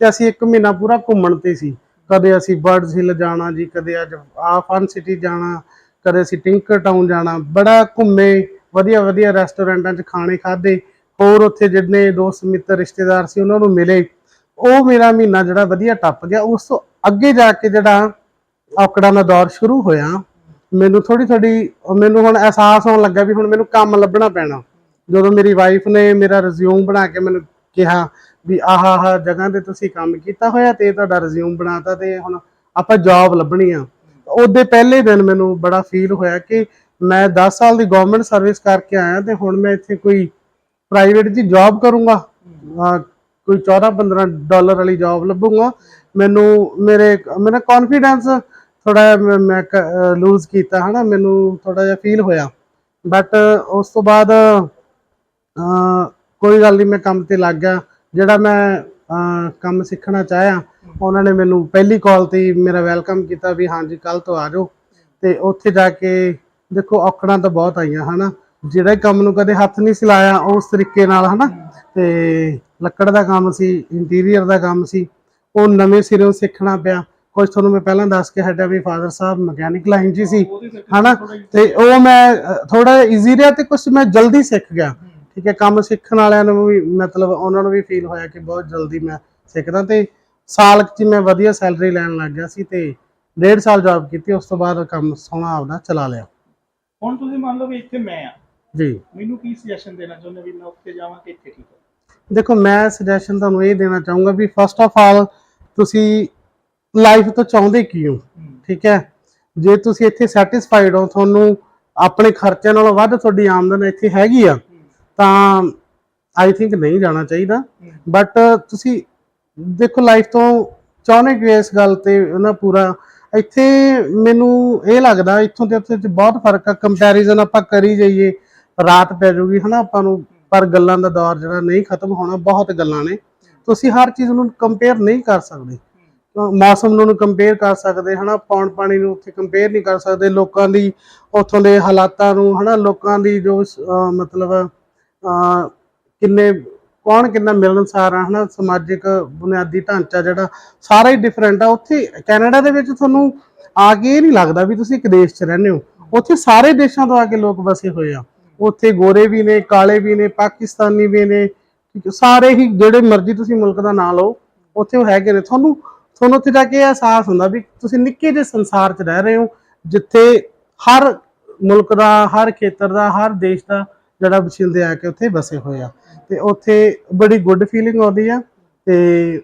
ਤੇ ਅਸੀਂ 1 ਮਹੀਨਾ ਪੂਰਾ ਘੁੰਮਣ ਤੇ ਸੀ। ਕਦੇ ਅਸੀਂ ਬਰਡਸ ਹਿੱਲ ਜਾਣਾ ਜੀ, ਕਦੇ ਅੱਜ ਆ ਫਨ ਸਿਟੀ ਜਾਣਾ, ਕਦੇ ਅਸੀਂ ਟਿੰਕਰ ਟਾਊਨ ਜਾਣਾ, ਬੜਾ ਘੁੰਮੇ, ਵਧੀਆ ਵਧੀਆ ਰੈਸਟੋਰੈਂਟਾਂ 'ਚ ਖਾਣੇ ਖਾਦੇ ਹੋਰ ਉੱਥੇ ਜਿੰਨੇ ਦੋਸਤ, ਮਿੱਤਰ, ਰਿਸ਼ਤੇਦਾਰ ਸੀ ਉਹਨਾਂ ਨੂੰ ਮਿਲੇ, ਉਹ ਮੇਰਾ ਮਹੀਨਾ ਜਿਹੜਾ ਵਧੀਆ ਟੱਪ ਗਿਆ, ਉਸ ਤੋਂ ਅੱਗੇ ਜਾ ਕੇ ਜਿਹੜਾ ਔਕੜਾਂ ਦਾ ਦੌਰ ਸ਼ੁਰੂ ਹੋਇਆ, ਮੈਨੂੰ ਥੋੜੀ ਥੋੜੀ ਮੈਨੂੰ ਹੁਣ ਅਹਿਸਾਸ ਹੋਣ ਲੱਗਾ ਵੀ ਹੁਣ ਮੈਨੂੰ ਕੰਮ ਲੱਭਣਾ ਪੈਣਾ, ਜਦੋਂ ਮੇਰੀ ਵਾਈਫ ਨੇ ਮੇਰਾ ਰਿਜ਼ਿਊਮ ਬਣਾ ਕੇ ਮੈਨੂੰ ਕਿਹਾ ਵੀ ਆਹ ਆਹ ਜਗ੍ਹਾ ਤੇ ਤੁਸੀਂ ਕੰਮ ਕੀਤਾ ਹੋਇਆ ਤੇ ਤੁਹਾਡਾ ਰਿਜ਼ਿਊਮ ਬਣਾਤਾ ਤੇ ਹੁਣ ਆਪਾਂ ਜੌਬ ਲੱਭਣੀ ਆ। ਉਹਦੇ ਪਹਿਲੇ ਦਿਨ ਮੈਨੂੰ ਬੜਾ ਫੀਲ ਹੋਇਆ ਕਿ ਮੈਂ 10 ਸਾਲ ਦੀ ਗਵਰਨਮੈਂਟ ਸਰਵਿਸ ਕਰਕੇ ਆਇਆ ਤੇ ਹੁਣ ਮੈਂ ਇੱਥੇ ਕੋਈ ਪ੍ਰਾਈਵੇਟ ਦੀ ਜੌਬ ਕਰੂੰਗਾ। ਕੋਈ 14 15 ਡਾਲਰ ਵਾਲੀ ਜੌਬ ਲੱਭੂੰਗਾ। ਮੈਨੂੰ ਮੇਰੇ ਮੇਰਾ ਕੌਨਫੀਡੈਂਸ ਥੋੜਾ ਮੈਂ ਲੂਜ਼ ਕੀਤਾ ਹਨਾ ਮੈਨੂੰ ਥੋੜਾ ਜਿਹਾ ਫੀਲ ਹੋਇਆ। ਬਟ ਉਸ ਤੋਂ ਬਾਅਦ ਕੋਈ ਗੱਲ ਨਹੀਂ ਮੈਂ ਕੰਮ ਤੇ ਲੱਗ ਗਿਆ। ਜਿਹੜਾ ਮੈਂ ਕੰਮ ਸਿੱਖਣਾ ਚਾਹਿਆ, ਉਹਨਾਂ ਨੇ ਮੈਨੂੰ ਪਹਿਲੀ ਕਾਲ ਤੇ ਮੇਰਾ ਵੈਲਕਮ ਕੀਤਾ ਵੀ ਹਾਂਜੀ ਕੱਲ ਤੋਂ ਆ ਜਾਓ। ਤੇ ਉੱਥੇ ਜਾ ਕੇ ਦੇਖੋ ਔਕੜਾਂ ਤਾਂ ਬਹੁਤ ਆਈਆਂ, ਹਨਾ। ਜਿਹੜਾ ਕੰਮ ਨੂੰ ਕਦੇ ਹੱਥ ਨਹੀਂ ਸਿਲਾਇਆ, ਉਸ ਤਰੀਕੇ ਨਾਲ, ਹਨਾ। ਤੇ ਲੱਕੜ ਦਾ ਕੰਮ ਸੀ ਇੰਟੀਰੀਅਰ ਦਾ ਕੰਮ ਸੀ, ਉਹ ਨਵੇਂ ਸਿਰੋਂ ਸਿੱਖਣਾ ਪਿਆ। ਕੁਝ ਤੁਹਾਨੂੰ ਮੈਂ ਪਹਿਲਾਂ ਦੱਸ ਕੇ ਹਟਿਆ ਵੀ ਫਾਦਰ ਸਾਹਿਬ ਮਕੈਨਿਕ ਲਾਈਨ 'ਚ ਸੀ ਉਹਦੇ ਹਨਾ। ਤੇ ਉਹ ਮੈਂ ਥੋੜਾ ਈਜ਼ੀ ਰਿਹਾ ਤੇ ਕੁਝ ਮੈਂ ਜਲਦੀ ਸਿੱਖ ਗਿਆ। ਠੀਕ ਹੈ ਕੰਮ ਸਿੱਖਣ ਵਾਲਿਆਂ ਨੂੰ ਵੀ ਮਤਲਬ ਉਹਨਾਂ ਨੂੰ ਵੀ ਫੀਲ ਹੋਇਆ ਕਿ ਬਹੁਤ ਜਲਦੀ ਮੈਂ ਸਿੱਖਦਾ ਤੇ ਸਾਲ 'ਚ ਮੈਂ ਵਧੀਆ ਸੈਲਰੀ ਲੈਣ ਲੱਗ ਗਿਆ ਸੀ ਤੇ ਡੇਢ ਸਾਲ ਜੌਬ ਕੀਤੀ ਉਸ ਤੋਂ ਬਾਅਦ ਕੰਮ ਸੋਹਣਾ ਆਪਦਾ ਚਲਾ ਲਿਆ। ਹੁਣ ਤੁਸੀਂ ਮੰਨ ਲਓ ਵੀ ਇੱਥੇ ਮੈਂ ਆ। ਜੀ। ਮੈਨੂੰ ਕੀ ਸੁਜੈਸ਼ਨ ਦੇਣਾ ਚਾਹੁੰਦੇ ਵੀ ਮੈਂ ਉੱਥੇ ਜਾਵਾਂ ਕਿ ਇੱਥੇ ਠੀਕ ਹੈ ਦੇਖੋ ਮੈਂ ਸੁਜੈਸ਼ਨ ਤੁਹਾਨੂੰ ਇਹ ਦੇਣਾ ਚਾਹੂੰਗਾ ਵੀ ਫਸਟ ਆਫ ਆਲ ਤੁਸੀਂ ਲਾਈਫ ਤੋਂ ਚਾਹੁੰਦੇ ਕੀ ਹੋ। ਠੀਕ ਹੈ? ਜੇ ਤੁਸੀਂ ਇੱਥੇ ਸੈਟੀਸਫਾਈਡ ਹੋ ਤੁਹਾਨੂੰ ਆਪਣੇ ਖਰਚਿਆਂ ਨਾਲੋਂ ਵੱਧ ਤੁਹਾਡੀ ਆਮਦਨ ਇੱਥੇ ਹੈਗੀ ਆ ਤਾਂ ਆਈ ਥਿੰਕ ਨਹੀਂ ਜਾਣਾ ਚਾਹੀਦਾ। ਬਟ ਤੁਸੀਂ ਦੇਖੋ ਲਾਈਫ ਤੋਂ ਚਾਹੁੰਦੇ ਕਿ ਇਸ ਗੱਲ ਤੇ ਨਾ ਪੂਰਾ? ਇੱਥੇ ਮੈਨੂੰ ਇਹ ਲੱਗਦਾ ਇੱਥੋਂ ਤੇ ਉੱਥੇ ਬਹੁਤ ਫ਼ਰਕ ਆ। ਕੰਪੈਰੀਜ਼ਨ ਆਪਾਂ ਕਰੀ ਜਾਈਏ ਰਾਤ ਪੈ ਜਾਊਗੀ ਹਨਾ ਆਪਾਂ ਨੂੰ। ਪਰ ਗੱਲਾਂ ਦਾ ਦੌਰ ਜਿਹੜਾ ਨਹੀਂ ਖਤਮ ਹੋਣਾ ਬਹੁਤ ਗੱਲਾਂ ਨੇ। ਤੁਸੀਂ ਹਰ ਚੀਜ਼ ਨੂੰ ਕੰਪੇਅਰ ਨਹੀਂ ਕਰ ਸਕਦੇ। ਮੌਸਮ ਨੂੰ ਕੰਪੇਅਰ ਕਰ ਸਕਦੇ ਹਨਾ ਪੌਣ ਪਾਣੀ ਨੂੰ ਉੱਥੇ ਕੰਪੇਅਰ ਨਹੀਂ ਕਰ ਸਕਦੇ। ਲੋਕਾਂ ਦੀ ਉੱਥੋਂ ਦੇ ਹਾਲਾਤਾਂ ਨੂੰ ਹਨਾ ਲੋਕਾਂ ਦੀ ਜੋ ਮਤਲਬ ਕਿੰਨੇ, ਕੌਣ ਕਿੰਨਾ ਮਿਲਣਸਾਰ ਆ, ਹਨਾ, ਸਮਾਜਿਕ ਬੁਨਿਆਦੀ ਢਾਂਚਾ ਜਿਹੜਾ ਸਾਰਾ ਹੀ ਡਿਫਰੈਂਟ ਆ। ਉੱਥੇ ਕੈਨੇਡਾ ਦੇ ਵਿੱਚ ਤੁਹਾਨੂੰ ਆ ਕੇ ਇਹ ਨਹੀਂ ਲੱਗਦਾ ਵੀ ਤੁਸੀਂ ਇੱਕ ਦੇਸ਼ 'ਚ ਰਹਿੰਦੇ ਹੋ। ਉੱਥੇ ਸਾਰੇ ਦੇਸ਼ਾਂ ਤੋਂ ਆ ਕੇ ਲੋਕ ਵਸੇ ਹੋਏ ਆ। ਉੱਥੇ ਗੋਰੇ ਵੀ ਨੇ, ਕਾਲੇ ਵੀ ਨੇ, ਪਾਕਿਸਤਾਨੀ ਵੀ ਨੇ ਸਾਰੇ ਹੀ ਜਿਹੜੇ ਮਰਜ਼ੀ ਤੁਸੀਂ ਮੁਲਕ ਦਾ ਨਾਂ ਲਓ, ਉੱਥੇ ਉਹ ਹੈਗੇ ਨੇ। ਤੁਹਾਨੂੰ ਤੁਹਾਨੂੰ ਉੱਥੇ ਜਾ ਕੇ ਇਹ ਅਹਿਸਾਸ ਹੁੰਦਾ ਵੀ ਤੁਸੀਂ ਨਿੱਕੇ ਜਿਹੇ ਸੰਸਾਰ 'ਚ ਰਹਿ ਰਹੇ ਹੋ, ਜਿੱਥੇ ਹਰ ਮੁਲਕ ਦਾ, ਹਰ ਖੇਤਰ ਦਾ, ਹਰ ਦੇਸ਼ ਦਾ ਜਿਹੜਾ ਵਸਿੰਦੇ ਆ ਕੇ ਉੱਥੇ ਵਸੇ ਹੋਏ ਆ। ਤੇ ਉੱਥੇ ਬੜੀ ਗੁੱਡ ਫੀਲਿੰਗ ਆਉਂਦੀ ਆ। ਤੇ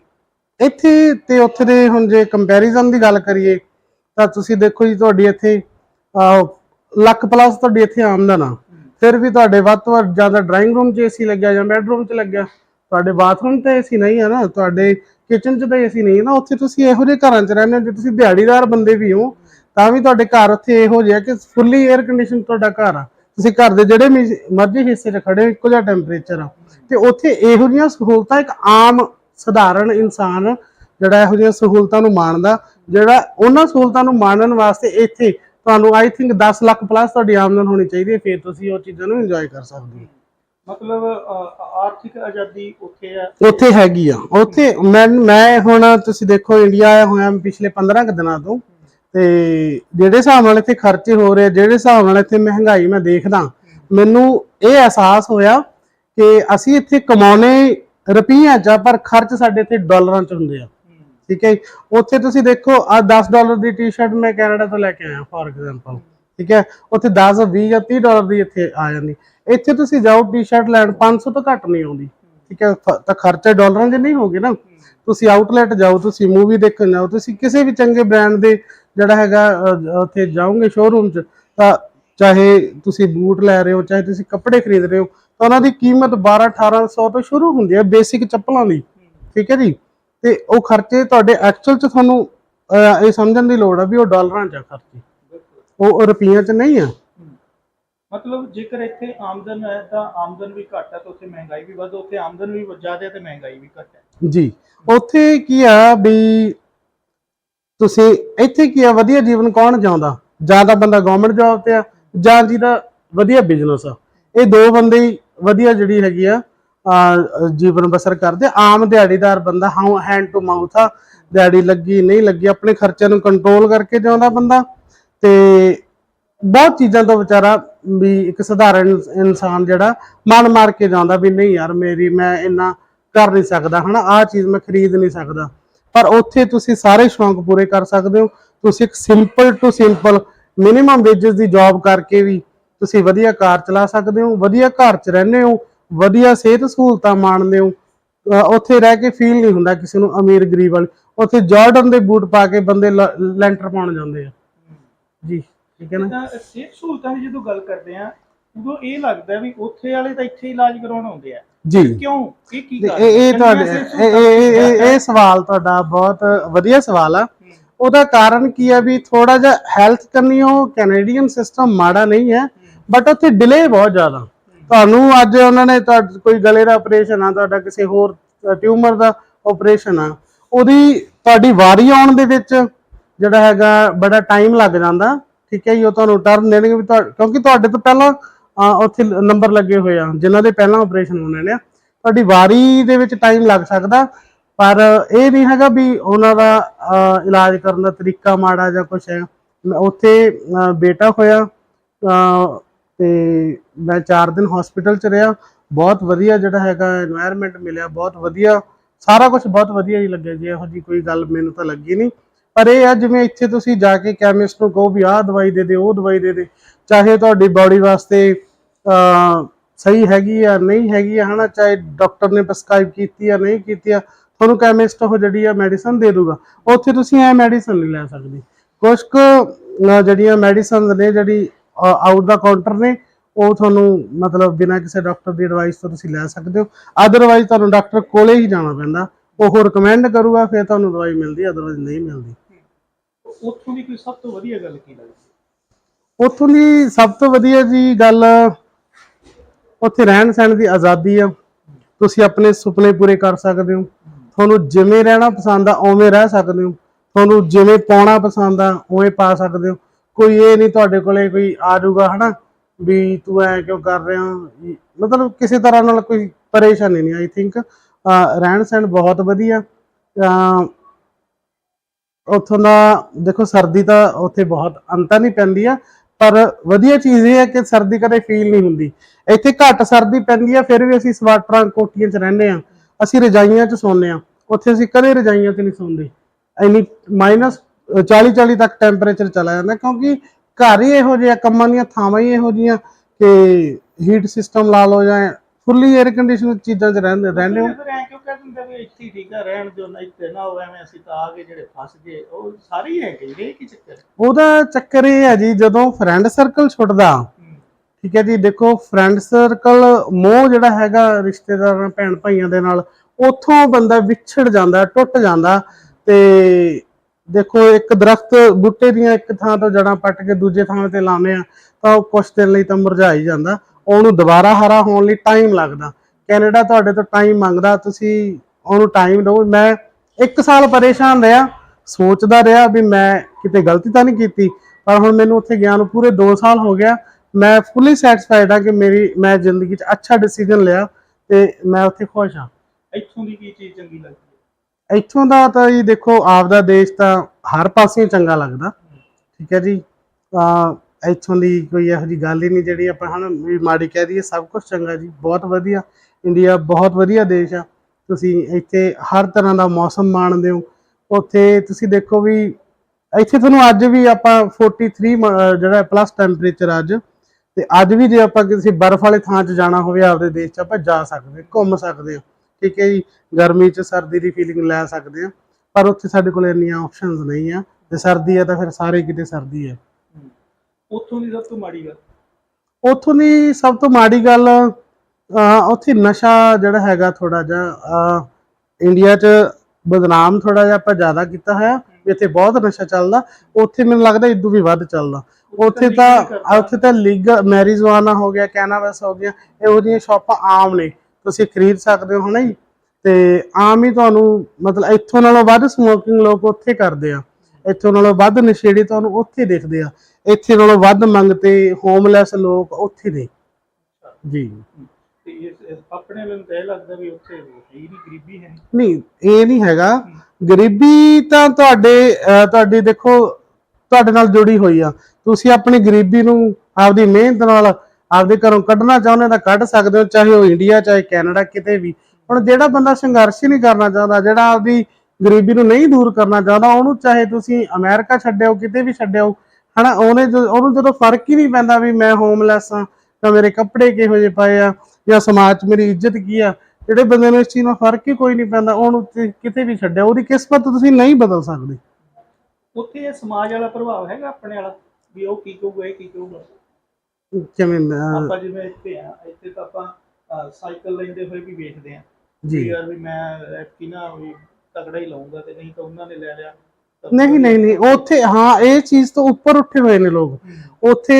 ਇੱਥੇ ਤੇ ਉੱਥੇ ਦੇ ਹੁਣ ਜੇ ਕੰਪੈਰੀਜ਼ਨ ਦੀ ਗੱਲ ਕਰੀਏ, ਤਾਂ ਤੁਸੀਂ ਦੇਖੋ ਜੀ ਤੁਹਾਡੀ ਇੱਥੇ ਲੱਖ ਪਲੱਸ ਤੁਹਾਡੀ ਇੱਥੇ ਆਮਦਨ ਆ। ਫਿਰ ਵੀ ਤੁਹਾਡੇ ਵੱਧ ਤੋਂ ਵੱਧ ਜ਼ਿਆਦਾ ਡਰਾਇੰਗ ਰੂਮ 'ਚ ਏਸੀ ਲੱਗਿਆ ਜਾਂ ਬੈਡਰੂਮ 'ਚ ਲੱਗਿਆ। ਤੁਹਾਡੇ ਬਾਥਰੂਮ 'ਤੇ ਏਸੀ ਨਹੀਂ ਆ ਨਾ, ਤੁਹਾਡੇ ਕਿਚਨ 'ਚ ਤਾਂ ਏਸੀ ਨਹੀਂ ਨਾ। ਉੱਥੇ ਤੁਸੀਂ ਇਹੋ ਜਿਹੇ ਘਰਾਂ 'ਚ ਰਹਿੰਦੇ ਹੋ, ਜੇ ਤੁਸੀਂ ਦਿਹਾੜੀਦਾਰ ਬੰਦੇ ਵੀ ਹੋ, ਤਾਂ ਵੀ ਤੁਹਾਡੇ ਘਰ ਉੱਥੇ ਇਹੋ ਜਿਹਾ ਕਿ ਫੁੱਲੀ 에ਅਰ ਕੰਡੀਸ਼ਨ ਤੁਹਾਡਾ ਘਰ ਆ। ਤੁਸੀਂ ਘਰ ਦੇ ਜਿਹੜੇ ਮਰਜ਼ੀ ਹਿੱਸੇ 'ਚ ਖੜੇ ਹੋ ਇੱਕੋ ਜਿਹਾ ਟੈਂਪਰੇਚਰ ਆ। ਤੇ ਉੱਥੇ ਇਹੋ ਜਿਹੀਆਂ ਸਹੂਲਤਾਂ ਇੱਕ ਆਮ ਸਧਾਰਨ ਇਨਸਾਨ ਜਿਹੜਾ ਇਹੋ ਜਿਹੀਆਂ ਸਹੂਲਤਾਂ ਨੂੰ ਮਾਣਦਾ ਜਿਹੜਾ ਉਹਨਾਂ ਸਹੂਲਤਾਂ ਨੂੰ ਮਾਣਨ ਵਾਸਤੇ ਇੱਥੇ ਤੁਹਾਨੂੰ ਆਈ ਥਿੰਕ 10 ਲੱਖ ਪਲੱਸ ਤੁਹਾਡੀ ਆਮਦਨ ਹੋਣੀ ਚਾਹੀਦੀ ਹੈ ਫਿਰ ਤੁਸੀਂ ਉਹ ਚੀਜ਼ਾਂ ਨੂੰ ਇੰਜੋਏ ਕਰ ਸਕਦੇ ਹੋ। ਮਤਲਬ ਆਰਥਿਕ ਆਜ਼ਾਦੀ ਉੱਥੇ ਹੈ। ਉੱਥੇ ਹੈਗੀ ਆ। ਉੱਥੇ ਮੈਂ ਮੈਂ ਹੁਣ ਤੁਸੀਂ ਦੇਖੋ ਇੰਡੀਆ ਆਇਆ ਹੋਇਆ ਪਿਛਲੇ 15 ਕੁ ਦਿਨਾਂ ਤੋਂ। ਤੇ ਜਿਹੜੇ ਹਿਸਾਬ ਨਾਲ ਇੱਥੇ ਖਰਚੇ ਹੋ ਰਹੇ, ਜਿਹੜੇ ਹਿਸਾਬ ਨਾਲ ਇੱਥੇ ਮਹਿੰਗਾਈ ਮੈਂ ਦੇਖਦਾ, ਮੈਨੂੰ ਇਹ ਅਹਿਸਾਸ ਹੋਇਆ ਕਿ ਅਸੀਂ ਇੱਥੇ ਕਮਾਉਨੇ ਰੁਪਈਆਂ ਚ ਪਰ ਖਰਚ ਸਾਡੇ ਇੱਥੇ ਡਾਲਰਾਂ ਚ ਹੁੰਦੇ ਆ। ਠੀਕ ਹੈ ਉੱਥੇ ਤੁਸੀਂ ਦੇਖੋ ਆ 10 ਡਾਲਰ ਦੀ ਟੀ-ਸ਼ਰਟ ਮੈਂ ਕੈਨੇਡਾ ਤੋਂ ਲੈ ਕੇ ਆਇਆ, ਫੋਰ ਐਗਜ਼ਾਮਪਲ। ਠੀਕ ਹੈ? ਉੱਥੇ 10 20 ਜਾਂ 30 ਡਾਲਰ ਦੀ ਇੱਥੇ ਆ ਜਾਂਦੀ। ਇੱਥੇ ਤੁਸੀਂ ਜਾਓ ਟੀ-ਸ਼ਰਟ ਲੈਣ 500 ਤੋਂ ਘੱਟ ਨਹੀਂ ਆਉਂਦੀ। ਠੀਕ ਹੈ? ਤਾਂ ਖਰਚਾ ਡਾਲਰਾਂ ਦੇ ਨਹੀਂ ਹੋਗੇ ਨਾ। ਤੁਸੀਂ ਆਊਟਲੈਟ ਜਾਓ, ਤੁਸੀਂ ਮੂਵੀ ਦੇਖਣ ਜਾਓ, ਤੁਸੀਂ ਕਿਸੇ ਵੀ ਚੰਗੇ ਬ੍ਰਾਂਡ ਦੇ ਜਿਹੜਾ ਹੈਗਾ ਉੱਥੇ ਜਾਓਗੇ ਸ਼ੋਰੂਮ 'ਚ ਤਾਂ ਚਾਹੇ ਤੁਸੀਂ ਬੂਟ ਲੈ ਰਹੇ ਹੋ ਚਾਹੇ ਤੁਸੀਂ ਕੱਪੜੇ ਖਰੀਦ ਰਹੇ ਹੋ ਤਾਂ ਉਹਨਾਂ ਦੀ ਕੀਮਤ 12 1800 ਤੋਂ ਸ਼ੁਰੂ ਹੁੰਦੀ ਹੈ ਬੇਸਿਕ ਚੱਪਲਾਂ ਦੀ। ਠੀਕ ਹੈ ਜੀ? ਤੇ ਉਹ ਖਰਚੇ ਤੁਹਾਡੇ ਐਕਚੁਅਲ 'ਚ ਤੁਹਾਨੂੰ ਇਹ ਸਮਝਣ ਦੀ ਲੋੜ ਆ ਵੀ ਉਹ ਡਾਲਰਾਂ 'ਚ ਆ ਖਰਚੇ। ਉਹ ਰੁਪਈਆਂ 'ਚ ਨਹੀਂ ਆ। ਮਤਲਬ ਜੇਕਰ ਇੱਥੇ ਆਮਦਨ ਹੈ ਤਾਂ ਆਮਦਨ ਵੀ ਘੱਟ ਹੈ ਤਾਂ ਉੱਥੇ ਮਹਿੰਗਾਈ ਵੀ ਵੱਧ ਉੱਥੇ ਆਮਦਨ ਵੀ ਜ਼ਿਆਦਾ ਤੇ ਮਹਿੰਗਾਈ ਵੀ ਘੱਟ ਹੈ। ਜੀ ਉੱਥੇ ਕੀ ਆ ਵੀ ਤੁਸੀਂ ਇੱਥੇ ਕੀ ਆ, ਵਧੀਆ ਜੀਵਨ ਕੌਣ ਜਿਉਂਦਾ? ਜਾਂ ਤਾਂ ਬੰਦਾ ਗਵਰਨਮੈਂਟ ਜੌਬ ਤੇ ਆ, ਜਾਂ ਜਿਹਦਾ ਵਧੀਆ ਬਿਜ਼ਨਸ ਆ। ਇਹ ਦੋ ਬੰਦੇ ਹੀ ਵਧੀਆ ਜਿਹੜੀ ਹੈਗੀ ਆ ਜੀਵਨ ਬਸਰ ਕਰਦੇ। ਆਮ ਦਿਹਾੜੀਦਾਰ ਬੰਦਾ ਹੈਂਡ ਟੂ ਮਾਊਥ ਆ। ਦਿਹਾੜੀ ਲੱਗੀ, ਨਹੀਂ ਲੱਗੀ, ਆਪਣੇ ਖਰਚਿਆਂ ਨੂੰ ਕੰਟਰੋਲ ਕਰਕੇ ਜਿਉਂਦਾ ਬੰਦਾ। ਤੇ ਬਹੁਤ ਚੀਜ਼ਾਂ ਤੋਂ ਵਿਚਾਰਾ ਵੀ ਇੱਕ ਸਧਾਰਨ ਇਨਸਾਨ ਜਿਹੜਾ ਮਨ ਮਾਰ ਕੇ ਜਾਂਦਾ ਵੀ ਨਹੀਂ ਯਾਰ ਮੇਰੀ, ਮੈਂ ਇੰਨਾ ਕਰ ਨਹੀਂ ਸਕਦਾ, ਹਨਾ? ਆਹ ਚੀਜ਼ ਮੈਂ ਖਰੀਦ ਨਹੀਂ ਸਕਦਾ। ਪਰ ਉੱਥੇ ਤੁਸੀਂ ਸਾਰੇ ਸ਼ੌਂਕ ਪੂਰੇ ਕਰ ਸਕਦੇ ਹੋ। ਤੁਸੀਂ ਇੱਕ simple to simple minimum wages the job ਕਰਕੇ ਵੀ ਤੁਸੀਂ ਵਧੀਆ ਕਾਰ ਚਲਾ ਸਕਦੇ ਹੋ, ਵਧੀਆ ਘਰ 'ਚ ਰਹਿੰਦੇ ਹੋ, ਵਧੀਆ ਸਿਹਤ ਸਹੂਲਤਾਂ ਮਾਣਦੇ ਹੋ। ਉੱਥੇ ਰਹਿ ਕੇ ਫੀਲ ਨਹੀਂ ਹੁੰਦਾ ਕਿਸੇ ਨੂੰ ਅਮੀਰ ਗਰੀਬ ਵਾਲੇ। ਉੱਥੇ ਜਾਰਡਨ ਦੇ ਬੂਟ ਪਾ ਕੇ ਬੰਦੇ ਲੈਂਟਰ ਪਾਉਣ ਜਾਂਦੇ ਆ। ਜੀ, ਠੀਕ ਹੈ ਨਾ? ਤਾਂ ਸਿਹਤ ਸਹੂਲਤਾਂ ਦੀ ਜਦੋਂ ਗੱਲ ਕਰਦੇ ਆ, ਉਦੋਂ ਇਹ ਲੱਗਦਾ ਵੀ ਉੱਥੇ ਵਾਲੇ ਤਾਂ ਇੱਥੇ ਇਲਾਜ ਕਰਾਉਣ ਆਉਂਦੇ ਆ। ਜੀ। ਕਿਉਂ? ਇਹ ਕੀ ਇਹ? ਤੁਹਾਡੇ ਇਹ ਇਹ- ਇਹ ਇਹ ਸਵਾਲ ਤੁਹਾਡਾ ਬਹੁਤ ਵਧੀਆ ਸਵਾਲ ਆ। ਉਹਦਾ ਕਾਰਨ ਕੀ ਹੈ ਵੀ ਥੋੜਾ ਜਿਹਾ ਹੈਲਥ ਕਰਨੀ ਉਹ ਕੈਨੇਡੀਅਨ ਸਿਸਟਮ ਮਾੜਾ ਨਹੀਂ ਹੈ ਬਟ ਉੱਥੇ ਡਿਲੇ ਬਹੁਤ ਜ਼ਿਆਦਾ। ਤੁਹਾਨੂੰ ਅੱਜ ਉਹਨਾਂ ਨੇ ਤੁਹਾਡਾ ਕੋਈ ਗਲੇ ਦਾ ਆਪਰੇਸ਼ਨ ਆ ਤੁਹਾਡਾ ਕਿਸੇ ਹੋਰ ਟਿਊਮਰ ਦਾ ਆਪਰੇਸ਼ਨ ਆ ਉਹਦੀ ਤੁਹਾਡੀ ਵਾਰੀ ਆਉਣ ਦੇ ਵਿੱਚ ਜਿਹੜਾ ਹੈਗਾ ਬੜਾ ਟਾਈਮ ਲੱਗ ਜਾਂਦਾ। ਠੀਕ ਹੈ ਜੀ ਉਹ ਤੁਹਾਨੂੰ ਟਰਨ ਦੇਣਗੇ ਵੀ ਤੁਹਾ- ਕਿਉਂਕਿ ਤੁਹਾਡੇ ਤੋਂ ਪਹਿਲਾਂ ਉੱਥੇ ਨੰਬਰ ਲੱਗੇ ਹੋਏ ਆ, ਜਿਨ੍ਹਾਂ ਦੇ ਪਹਿਲਾਂ ਆਪਰੇਸ਼ਨ ਹੋਣੇ ਨੇ ਤੁਹਾਡੀ ਵਾਰੀ ਦੇ ਵਿੱਚ ਟਾਈਮ ਲੱਗ ਸਕਦਾ, ਪਰ ਇਹ ਨਹੀਂ ਹੈਗਾ ਵੀ ਉਹਨਾਂ ਦਾ ਇਲਾਜ ਕਰਨ ਦਾ ਤਰੀਕਾ ਮਾੜਾ ਜਾਂ ਕੁਝ ਹੈ। ਉੱਥੇ ਬੇਟਾ ਹੋਇਆ ਤੇ ਮੈਂ ਚਾਰ ਦਿਨ ਹਸਪੀਟਲ ਚ ਰਿਹਾ। ਬਹੁਤ ਵਧੀਆ ਜਿਹੜਾ ਹੈਗਾ এনवायरमेंट ਮਿਲਿਆ, ਬਹੁਤ ਵਧੀਆ। ਸਾਰਾ ਕੁਝ ਬਹੁਤ ਵਧੀਆ ਹੀ ਲੱਗਿਆ ਜੀ, ਇਹੋ ਜੀ ਕੋਈ ਗੱਲ ਮੈਨੂੰ ਤਾਂ ਲੱਗੀ ਨਹੀਂ। ਪਰ ਇਹ ਆ, ਜਿਵੇਂ ਇੱਥੇ ਤੁਸੀਂ ਜਾ ਕੇ ਕੈਮਿਸਟ ਨੂੰ ਕਹੋ ਵੀ ਆਹ ਦਵਾਈ ਦੇ ਦੇ, ਉਹ ਦਵਾਈ ਦੇ ਦੇ। ਚਾਹੇ ਤੁਹਾਡੀ ਬਾਡੀ ਵਾਸਤੇ ਸਹੀ ਹੈਗੀ ਆ ਨਹੀਂ ਹੈਗੀ ਆ ਹਨਾ ਚਾਹੇ ਡਾਕਟਰ ਨੇ ਪ੍ਰਸਕ੍ਰਾਈਬ ਕੀਤੀ ਆ ਨਹੀਂ ਕੀਤੀ ਆ ਤੁਹਾਨੂੰ ਕੈਮਿਸਟ ਉਹ ਜਿਹੜੀ ਆ ਮੈਡੀਸਨ ਦੇ ਦੂਗਾ। ਉੱਥੇ ਤੁਸੀਂ ਇਹ ਮੈਡੀਸਨ ਨਹੀਂ ਲੈ ਸਕਦੇ। ਕੁਝ ਕੁ ਜਿਹੜੀਆਂ ਮੈਡੀਸਨਸ ਨੇ ਜਿਹੜੀ ਆਊਟ ਦਾ ਕਾਊਂਟਰ ਨੇ ਉਹ ਤੁਹਾਨੂੰ ਮਤਲਬ ਬਿਨਾਂ ਕਿਸੇ ਡਾਕਟਰ ਦੀ ਐਡਵਾਈਸ ਤੋਂ ਤੁਸੀਂ ਲੈ ਸਕਦੇ ਹੋ। ਅਦਰਵਾਈਜ਼ ਤੁਹਾਨੂੰ ਡਾਕਟਰ ਕੋਲੇ ਹੀ ਜਾਣਾ ਪੈਂਦਾ। ਉਹ ਰਿਕਮੈਂਡ ਕਰੂਗਾ ਫਿਰ ਤੁਹਾਨੂੰ ਦਵਾਈ ਮਿਲਦੀ ਅਦਰਵਾਈਜ਼ ਨਹੀਂ ਮਿਲਦੀ। ਉੱਥੋਂ ਦੀ ਕੋਈ ਸਭ ਤੋਂ ਵਧੀਆ ਗੱਲ ਕੀ ਲੱਗਦੀ? ਉੱਥੋਂ ਦੀ ਸਭ ਤੋਂ ਵਧੀਆ ਜੀ ਗੱਲ ਉੱਥੇ ਰਹਿਣ ਸਹਿਣ ਦੀ ਆਜ਼ਾਦੀ ਆ। ਤੁਸੀਂ ਆਪਣੇ ਸੁਪਨੇ ਪੂਰੇ ਕਰ ਸਕਦੇ ਹੋ। ਤੁਹਾਨੂੰ ਜਿਵੇਂ ਰਹਿਣਾ ਪਸੰਦ ਆ, ਉਵੇਂ ਰਹਿ ਸਕਦੇ ਹੋ। ਤੁਹਾਨੂੰ ਜਿਵੇਂ ਪਾਉਣਾ ਪਸੰਦ ਆ, ਉਵੇਂ ਪਾ ਸਕਦੇ ਹੋ। ਕੋਈ ਇਹ ਨਹੀਂ ਤੁਹਾਡੇ ਕੋਲੇ ਕੋਈ ਆ ਜਾਊਗਾ, ਹਨਾ? ਵੀ ਤੂੰ ਐ ਕਿਉਂ ਕਰ ਰਿਹਾ? ਮਤਲਬ ਕਿਸੇ ਤਰ੍ਹਾਂ ਨਾਲ ਕੋਈ ਪਰੇਸ਼ਾਨੀ ਨਹੀਂ ਆਈ ਥਿੰਕ ਰਹਿਣ ਸਹਿਣ ਬਹੁਤ ਵਧੀਆ। ਅਹ ਉੱਥੋਂ ਦਾ ਦੇਖੋ, ਸਰਦੀ ਤਾਂ ਉੱਥੇ ਬਹੁਤ ਅੰਤਾਂ ਨਹੀਂ ਪੈਂਦੀ ਆ। ਪਰ ਵਧੀਆ ਚੀਜ਼ ਇਹ ਹੈ ਕਿ ਸਰਦੀ ਕਦੇ ਫੀਲ ਨਹੀਂ ਹੁੰਦੀ। ਇੱਥੇ ਘੱਟ ਸਰਦੀ ਪੈਂਦੀ ਹੈ ਫਿਰ ਵੀ ਅਸੀਂ ਸਵਾਟਰਾਂ ਕੋਟੀਆਂ 'ਚ ਰਹਿੰਦੇ ਆ। ਅਸੀਂ ਰਜਾਈਆਂ 'ਚ ਸੌਂਦੇ ਆ। ਉੱਥੇ ਅਸੀਂ ਕਦੇ ਰਜਾਈਆਂ 'ਚ ਨਹੀਂ ਸੌਂਦੇ। ਇੰਨੀ ਮਾਈਨਸ 40 40 ਤੱਕ ਟੈਂਪਰੇਚਰ ਚਲਾ ਜਾਂਦਾ ਕਿਉਂਕਿ ਘਰ ਹੀ ਇਹੋ ਜਿਹੇ, ਕੰਮਾਂ ਦੀਆਂ ਥਾਵਾਂ ਹੀ ਇਹੋ ਜਿਹੀਆਂ ਕਿ ਹੀਟ ਸਿਸਟਮ ਲਾ ਲਓ ਜਾਂ ਫੁੱਲੀ 에ਅਰ ਕੰਡੀਸ਼ਨ ਚੀਜ਼ਾਂ 'ਚ ਰਹਿੰਦੇ ਰਹਿੰਦੇ ਹੋ? ਫਿਰ ਐਂ ਕਿਉਂ ਕਹਿ ਦਿੰਦੇ ਵੀ ਇੱਥੇ ਹੀ ਠੀਕ ਆ ਰਹਿਣ ਦਿਓ ਨਾ ਇੱਥੇ ਨਾ ਹੋਵੇ ਐਵੇਂ ਅਸੀਂ ਤਾਂ ਆ ਗਏ ਜਿਹੜੇ ਫਸ ਗਏ ਉਹ ਸਾਰੇ ਹੀ ਹੈਗੇ ਇਹ ਕੀ ਚੱਕਰ ਉਹਦਾ ਚੱਕਰ ਇਹ ਹੈ ਜੀ ਜਦੋਂ ਫਰੈਂਡ ਸਰਕਲ ਛੁੱਟਦਾ। ਠੀਕ ਹੈ ਜੀ ਦੇਖੋ ਫਰੈਂਡ ਸਰਕਲ ਮੋਹ ਜਿਹੜਾ ਹੈਗਾ ਰਿਸ਼ਤੇਦਾਰਾਂ ਭੈਣ ਭਾਈਆਂ ਦੇ ਨਾਲ ਉੱਥੋਂ ਬੰਦਾ ਵਿਛੜ ਜਾਂਦਾ ਟੁੱਟ ਜਾਂਦਾ ਤੇ ਦੇਖੋ ਇੱਕ ਦਰਖਤ ਬੂਟੇ ਦੀਆਂ ਇੱਕ ਥਾਂ ਤੋਂ ਜੜਾਂ ਪੱਟ ਕੇ ਦੂਜੇ ਥਾਂ ਤੇ ਲਾਉਂਦੇ ਆ ਤਾਂ ਉਹ ਕੁਛ ਦਿਨ ਲਈ ਤਾਂ ਮੁਰਝਾ ਹੀ ਜਾਂਦਾ। ਉਹਨੂੰ ਦੁਬਾਰਾ ਹਰਾ ਹੋਣ ਲਈ ਟਾਈਮ ਲੱਗਦਾ। ਕੈਨੇਡਾ ਤੁਹਾਡੇ ਤੋਂ ਟਾਈਮ ਮੰਗਦਾ ਤੁਸੀਂ ਉਹਨੂੰ ਟਾਈਮ ਦਿਓ। ਮੈਂ ਇੱਕ ਸਾਲ ਪਰੇਸ਼ਾਨ ਰਿਹਾ ਸੋਚਦਾ ਰਿਹਾ ਵੀ ਮੈਂ ਕਿਤੇ ਗਲਤੀ ਤਾਂ ਨਹੀਂ ਕੀਤੀ ਪਰ ਹੁਣ ਮੈਨੂੰ ਉੱਥੇ ਗਿਆ ਨੂੰ ਪੂਰੇ 2 ਸਾਲ ਹੋ ਗਿਆ। ਮੈਂ ਫੁੱਲੀ ਸੈਟੀਸਫਾਈਡ ਹਾਂ ਕਿ ਮੇਰੀ ਮੈਂ ਜ਼ਿੰਦਗੀ 'ਚ ਅੱਛਾ ਡਿਸੀਜਨ ਲਿਆ ਤੇ ਮੈਂ ਉੱਥੇ ਖੁਸ਼ ਹਾਂ। ਇੱਥੋਂ ਦੀ ਕੀ ਚੀਜ਼ ਚੰਗੀ ਲੱਗਦੀ ਹੈ? ਇੱਥੋਂ ਦਾ ਤਾਂ ਜੀ ਦੇਖੋ ਆਪਦਾ ਦੇਸ਼ ਤਾਂ ਹਰ ਪਾਸੇ ਚੰਗਾ ਲੱਗਦਾ। ਠੀਕ ਹੈ ਜੀ। ਆ ਇੱਥੋਂ ਦੀ ਕੋਈ ਇਹੋ ਜੀ ਗੱਲ ਹੀ ਨਹੀਂ ਜਿਹੜੀ ਆਪਾਂ ਹਨਾ ਵੀ ਮਾੜੀ ਕਹਿ ਦਈਏ, ਸਭ ਕੁਝ ਚੰਗਾ ਜੀ, ਬਹੁਤ ਵਧੀਆ। ਇੰਡੀਆ ਬਹੁਤ ਵਧੀਆ ਦੇਸ਼ ਆ। ਤੁਸੀਂ ਇੱਥੇ ਹਰ ਤਰ੍ਹਾਂ ਦਾ ਮੌਸਮ ਮਾਣਦੇ ਹੋ। ਉੱਥੇ ਤੁਸੀਂ ਦੇਖੋ ਵੀ ਇੱਥੇ ਤੁਹਾਨੂੰ ਅੱਜ ਵੀ ਆਪਾਂ 43 ਮ- ਜਿਹੜਾ ਪਲੱਸ ਟੈਂਪਰੇਚਰ ਅੱਜ, ਤੇ ਅੱਜ ਵੀ ਜੇ ਆਪਾਂ ਕਿਸੇ ਬਰਫ਼ ਵਾਲੇ ਥਾਂ 'ਚ ਜਾਣਾ ਹੋਵੇ ਆਪਦੇ ਦੇਸ਼ 'ਚ, ਆਪਾਂ ਜਾ ਸਕਦੇ ਘੁੰਮ ਸਕਦੇ ਹਾਂ। ਠੀਕ ਹੈ ਜੀ, ਗਰਮੀ 'ਚ ਸਰਦੀ ਦੀ ਫੀਲਿੰਗ ਲੈ ਸਕਦੇ ਹਾਂ। ਪਰ ਉੱਥੇ ਸਾਡੇ ਕੋਲ ਇੰਨੀਆਂ ਆਪਸ਼ਨਸ ਨਹੀਂ ਆ ਜੇ ਸਰਦੀ ਆ ਤਾਂ ਫਿਰ ਸਾਰੇ ਕਿਤੇ ਸਰਦੀ ਹੈ ਉੱਥੋਂ ਦੀ ਸਭ ਤੋਂ ਮਾੜੀ ਗੱਲ? ਉੱਥੋਂ ਦੀ ਸਭ ਤੋਂ ਮਾੜੀ ਗੱਲ ਉੱਥੇ ਨਸ਼ਾ ਜਿਹੜਾ ਹੈਗਾ ਥੋੜਾ ਜਿਹਾ ਇੰਡੀਆ 'ਚ ਬਦਨਾਮ ਥੋੜਾ ਜਿਹਾ ਆਪਾਂ ਜ਼ਿਆਦਾ ਕੀਤਾ ਹੋਇਆ ਇੱਥੇ ਬਹੁਤ ਨਸ਼ਾ ਚੱਲਦਾ ਉੱਥੇ ਮੈਨੂੰ ਲੱਗਦਾ ਇਦੋਂ ਵੀ ਵੱਧ ਚੱਲਦਾ। ਉੱਥੇ ਤਾਂ। ਉੱਥੇ ਤਾਂ ਲੀਗਲ ਮੈਰਿਜਵਾਨਾ ਹੋ ਗਿਆ ਕੈਨਾਬਸ ਹੋ ਗਿਆ ਇਹੋ ਜਿਹੀਆਂ ਸ਼ਾਪਾਂ ਆਮ ਨੇ ਤੁਸੀਂ ਖਰੀਦ ਸਕਦੇ ਹੋ ਹਨਾ ਜੀ? ਤੇ ਆਮ ਹੀ ਤੁਹਾਨੂੰ ਮਤਲਬ ਇੱਥੋਂ ਨਾਲੋਂ ਵੱਧ ਸਮੋਕਿੰਗ ਲੋਕ ਉੱਥੇ ਕਰਦੇ ਆ ਇੱਥੋਂ ਨਾਲੋਂ ਵੱਧ ਨਸ਼ੇੜੀ ਤੁਹਾਨੂੰ ਉੱਥੇ ਦਿਖਦੇ ਆ। ਇੱਥੇ ਨਾਲੋਂ ਵੱਧ ਮੰਗਤੇ ਹੋਮਲੈਸ ਲੋਕ ਉੱਥੇ ਨੇ। ਜੀ। ਤੇ ਇਸ ਆਪਣੇ ਮੈਨੂੰ ਤਾਂ ਇਹ ਲੱਗਦਾ ਵੀ ਉੱਥੇ ਹੈ ਨਹੀਂ ਗਰੀਬੀ ਹੈ ਨਹੀਂ। ਨਹੀਂ ਇਹ ਨਹੀਂ ਹੈਗਾ। ਗਰੀਬੀ ਤਾਂ ਤੁਹਾਡੇ ਅਹ ਤੁਹਾਡੀ ਦੇਖੋ ਤੁਹਾਡੇ ਨਾਲ ਜੁੜੀ ਹੋਈ ਆ। ਤੁਸੀਂ ਆਪਣੀ ਗਰੀਬੀ ਨੂੰ ਆਪਦੀ ਮਿਹਨਤ ਨਾਲ ਆਪਦੇ ਘਰੋਂ ਕੱਢਣਾ ਚਾਹੁੰਦੇ ਤਾਂ ਕੱਢ ਸਕਦੇ ਹੋ ਚਾਹੇ ਉਹ ਇੰਡੀਆ ਚਾਹੇ ਕੈਨੇਡਾ ਕਿਤੇ ਵੀ। ਹੁਣ ਜਿਹੜਾ ਬੰਦਾ ਸੰਘਰਸ਼ ਹੀ ਨਹੀਂ ਕਰਨਾ ਚਾਹੁੰਦਾ ਜਿਹੜਾ ਆਪਦੀ ਗਰੀਬੀ ਨੂੰ ਨਹੀਂ ਦੂਰ ਕਰਨਾ ਚਾਹੁੰਦਾ ਉਹਨੂੰ ਚਾਹੇ ਤੁਸੀਂ ਅਮਰੀਕਾ ਛੱਡਿਓ ਕਿਤੇ ਵੀ ਛੱਡਿਓ ਹਨਾ ਉਹਨੇ ਉਹਨੂੰ ਜਦੋਂ ਫ਼ਰਕ ਹੀ ਨਹੀਂ ਪੈਂਦਾ ਵੀ ਮੈਂ ਹੋਮਲੈਸ ਆ ਤਾਂ ਮੇਰੇ ਕੱਪੜੇ ਕਿਹੋ ਜਿਹੇ ਪਏ ਆ ਜਾਂ ਸਮਾਜ 'ਚ ਮੇਰੀ ਇੱਜ਼ਤ ਕੀ ਆ ਜਿਹੜੇ ਬੰਦੇ ਨੂੰ ਇਸ ਚੀਜ਼ ਨਾਲ ਫ਼ਰਕ ਹੀ ਕੋਈ ਨਹੀਂ ਪੈਂਦਾ ਉਹਨੂੰ ਕਿਤੇ ਵੀ ਛੱਡਿਆ ਉਹਦੀ ਕਿਸਮਤ ਤੁਸੀਂ ਨਹੀਂ ਬਦਲ ਸਕਦੇ। ਉੱਥੇ ਇਹ ਸਮਾਜ ਵਾਲਾ ਪ੍ਰਭਾਵ ਹੈਗਾ ਆਪਣੇ ਵਾਲਾ ਵੀ ਉਹ ਕੀ ਕਹੂਗਾ ਇਹ ਕੀ ਕਹੂਗਾ? ਕਿਵੇਂ ਆਪਾਂ ਜਿਵੇਂ ਇੱਥੇ ਆ ਇੱਥੇ ਤਾਂ ਆਪਾਂ ਸਾਈਕਲ ਲੈਂਦੇ ਹੋਏ ਵੀ ਵੇਖਦੇ ਆ ਜੀ। ਯਾਰ ਵੀ ਮੈਂ ਐਤਕੀ ਨਾ ਵੀ ਤਗੜਾ ਹੀ ਲਾਉਂਗਾ ਤੇ ਨਹੀਂ ਤਾਂ ਉਹਨਾਂ ਨੇ ਲੈ ਲਿਆ। ਨਹੀਂ ਨਹੀਂ ਨਹੀਂ, ਉੱਥੇ, ਹਾਂ, ਇਹ ਚੀਜ਼ ਤੋਂ ਉੱਪਰ ਉੱਠੇ ਹੋਏ ਨੇ ਲੋਕ। ਉੱਥੇ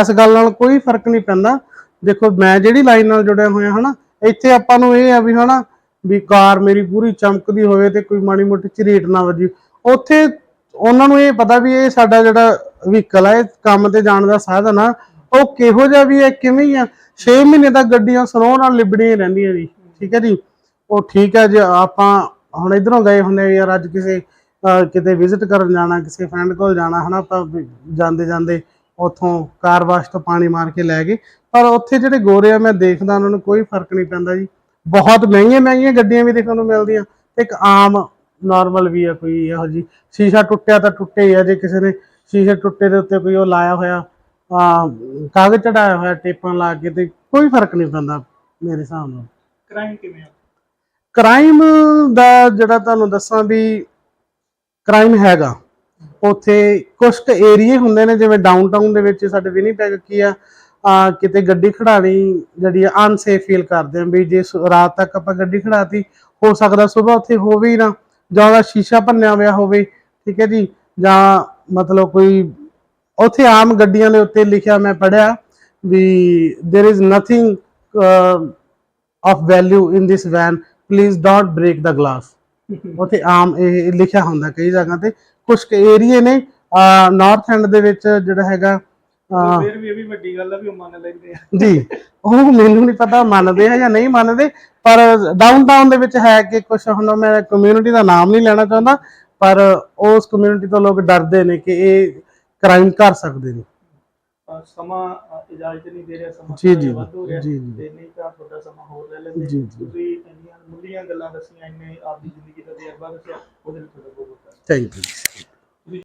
ਇਸ ਗੱਲ ਨਾਲ ਕੋਈ ਫ਼ਰਕ ਨਹੀਂ ਪੈਂਦਾ। ਦੇਖੋ, ਮੈਂ ਜਿਹੜੀ ਲਾਈਨ ਨਾਲ ਜੁੜਿਆ ਹੋਇਆ, ਹਨਾ, ਇੱਥੇ ਆਪਾਂ ਨੂੰ ਇਹ ਆ ਵੀ, ਹਨਾ, ਵੀ ਕਾਰ ਮੇਰੀ ਪੂਰੀ ਚਮਕਦੀ ਹੋਵੇ ਤੇ ਕੋਈ ਮਾੜੀ ਮੋਟੀ ਝਰੀਟ ਨਾ ਵੱਜੀ। ਉੱਥੇ ਉਹਨਾਂ ਨੂੰ ਇਹ ਪਤਾ ਵੀ ਇਹ ਸਾਡਾ ਜਿਹੜਾ ਵਹੀਕਲ ਹੈ ਕੰਮ ਤੇ ਜਾਣ ਦਾ ਸਾਧਨ ਆ। ਉਹ ਕਿਹੋ ਜਿਹਾ ਵੀ ਹੈ ਕਿਵੇਂ ਆ। 6 ਮਹੀਨੇ ਤੱਕ ਗੱਡੀਆਂ ਸਨੋ ਨਾਲ ਲਿਬੜੀਆਂ ਰਹਿੰਦੀਆਂ ਜੀ। ਠੀਕ ਹੈ ਜੀ? ਉਹ ਠੀਕ ਹੈ, ਜੇ ਆਪਾਂ ਹੁਣ ਇਧਰੋਂ ਗਏ ਹੁੰਦੇ ਯਾਰ, ਅੱਜ ਕਿਸੇ ਕਿਤੇ ਵਿਜ਼ਿਟ ਕਰਨ ਜਾਣਾ, ਕਿਸੇ ਫਰੈਂਡ ਕੋਲ ਜਾਣਾ, ਹਨਾ ਆਪਾਂ ਜਾਂਦੇ ਜਾਂਦੇ ਉੱਥੋਂ ਕਾਰ ਵਾਸ਼ ਤੋਂ ਪਾਣੀ ਮਾਰ ਕੇ ਲੈ ਗਏ। ਪਰ ਉੱਥੇ ਜਿਹੜੇ ਗੋਰੇ ਆ, ਮੈਂ ਦੇਖਦਾ ਉਹਨਾਂ ਨੂੰ ਕੋਈ ਫ਼ਰਕ ਨਹੀਂ ਪੈਂਦਾ ਜੀ। ਬਹੁਤ ਮਹਿੰਗੀਆਂ ਮਹਿੰਗੀਆਂ ਗੱਡੀਆਂ ਵੀ ਦੇਖਣ ਨੂੰ ਮਿਲਦੀਆਂ। ਇੱਕ ਆਮ ਨਾਰਮਲ ਵੀ ਆ ਕੋਈ ਇਹੋ ਜੀ ਸ਼ੀਸ਼ਾ ਟੁੱਟਿਆ ਤਾਂ ਟੁੱਟੇ ਹੀ ਆ, ਜੇ ਕਿਸੇ ਨੇ ਸ਼ੀਸ਼ੇ ਟੁੱਟੇ ਦੇ ਉੱਤੇ ਕੋਈ ਉਹ ਲਾਇਆ ਹੋਇਆ ਆ ਕਾਗਜ਼ ਚੜਾਇਆ ਹੋਇਆ, ਟੇਪਾਂ ਲਾ ਕੇ ਤੇ ਕੋਈ ਫ਼ਰਕ ਨਹੀਂ ਪੈਂਦਾ ਮੇਰੇ ਹਿਸਾਬ ਨਾਲ। ਕ੍ਰਾਈਮ ਕਿਵੇਂ ਆ? ਕ੍ਰਾਈਮ ਦਾ ਜਿਹੜਾ ਤੁਹਾਨੂੰ ਦੱਸਾਂ ਵੀ ਕ੍ਰਾਈਮ ਹੈਗਾ, ਉੱਥੇ ਕੁਝ ਕੁ ਏਰੀਏ ਹੁੰਦੇ ਨੇ, ਜਿਵੇਂ ਡਾਊਨਟਾਊਨ ਦੇ ਵਿੱਚ ਸਾਡੇ ਵਿਨੀਪੈਗ ਕੀ ਆ ਆ ਕਿਤੇ ਗੱਡੀ ਖੜਾਣੀ ਜਿਹੜੀ ਆ ਅਨਸੇਫ ਫੀਲ ਕਰਦੇ ਆ ਵੀ ਜੇ ਸ- ਰਾਤ ਤੱਕ ਆਪਾਂ ਗੱਡੀ ਖੜਾਤੀ ਹੋ ਸਕਦਾ ਸਵੇਰ ਉੱਥੇ ਹੋਵੇ ਹੀ ਨਾ ਜਾਂ ਉਹਦਾ ਸ਼ੀਸ਼ਾ ਭੰਨਿਆ ਹੋਇਆ ਹੋਵੇ, ਠੀਕ ਹੈ ਜੀ, ਜਾਂ ਮਤਲਬ ਕੋਈ ਉੱਥੇ ਆਮ ਗੱਡੀਆਂ ਦੇ ਉੱਤੇ ਲਿਖਿਆ ਮੈਂ ਪੜਿਆ ਵੀ there is nothing of of in in this van please don't break the glass. ਉੱਥੇ ਆਮ ਇਹ ਲਿਖਿਆ ਹੁੰਦਾ ਕਈ ਜਗ੍ਹਾ ਤੇ। ਕੁਝ ਏਰੀਏ ਨੇ ਨਾਰਥ ਐਂਡ ਦੇ ਵਿੱਚ ਜਿਹੜਾ ਹੈਗਾ ਫਿਰ ਵੀ ਇਹ ਵੀ ਵੱਡੀ ਗੱਲ ਆ ਵੀ ਉਹ ਮੰਨ ਲੈਂਦੇ ਆ। ਜੀ ਉਹ ਮੈਨੂੰ ਨਹੀਂ ਪਤਾ ਮੰਨਦੇ ਆ ਜਾਂ ਨਹੀਂ ਮੰਨਦੇ ਪਰ ਡਾਊਨਟਾਊਨ ਦੇ ਵਿੱਚ ਹੈ ਕਿ ਕੁਝ ਹੁਣ ਮੈਂ ਕਮਿਊਨਿਟੀ ਦਾ ਨਾਮ ਨਹੀਂ ਲੈਣਾ ਚਾਹੁੰਦਾ ਪਰ ਉਸ ਕਮਿਊਨਿਟੀ ਤੋਂ ਲੋਕ ਡਰਦੇ ਨੇ ਕਿ ਇਹ ਕ੍ਰਾਈਮ ਕਰ ਸਕਦੇ ਨੇ। ਅਹ ਸਮਾਂ ਇਜਾਜ਼ਤ ਨਹੀਂ ਦੇ ਰਿਹਾ ਸਮਾਂ ਜੀ, ਜੀ, ਵੱਧ ਹੋ ਰਿਹਾ ਜੀ, ਜੀ। ਤੇ ਨਹੀਂ ਤਾਂ ਤੁਹਾਡਾ ਸਮਾਂ ਹੋਰ ਲੈ ਲੈਂਦੇ। ਜੀ, ਜੀ। ਤੁਸੀਂ ਇੰਨੀਆਂ ਗੱਲਾਂ ਦੱਸੀਆਂ, ਇੰਨੇ ਆਪਦੀ ਜ਼ਿੰਦਗੀ ਦਾ ਤਜਰਬਾ ਦੱਸਿਆ, ਉਹਦੇ ਲਈ ਤੁਹਾਡਾ ਬਹੁਤ ਬਹੁਤ ਧੰਨਵਾਦ। Thank you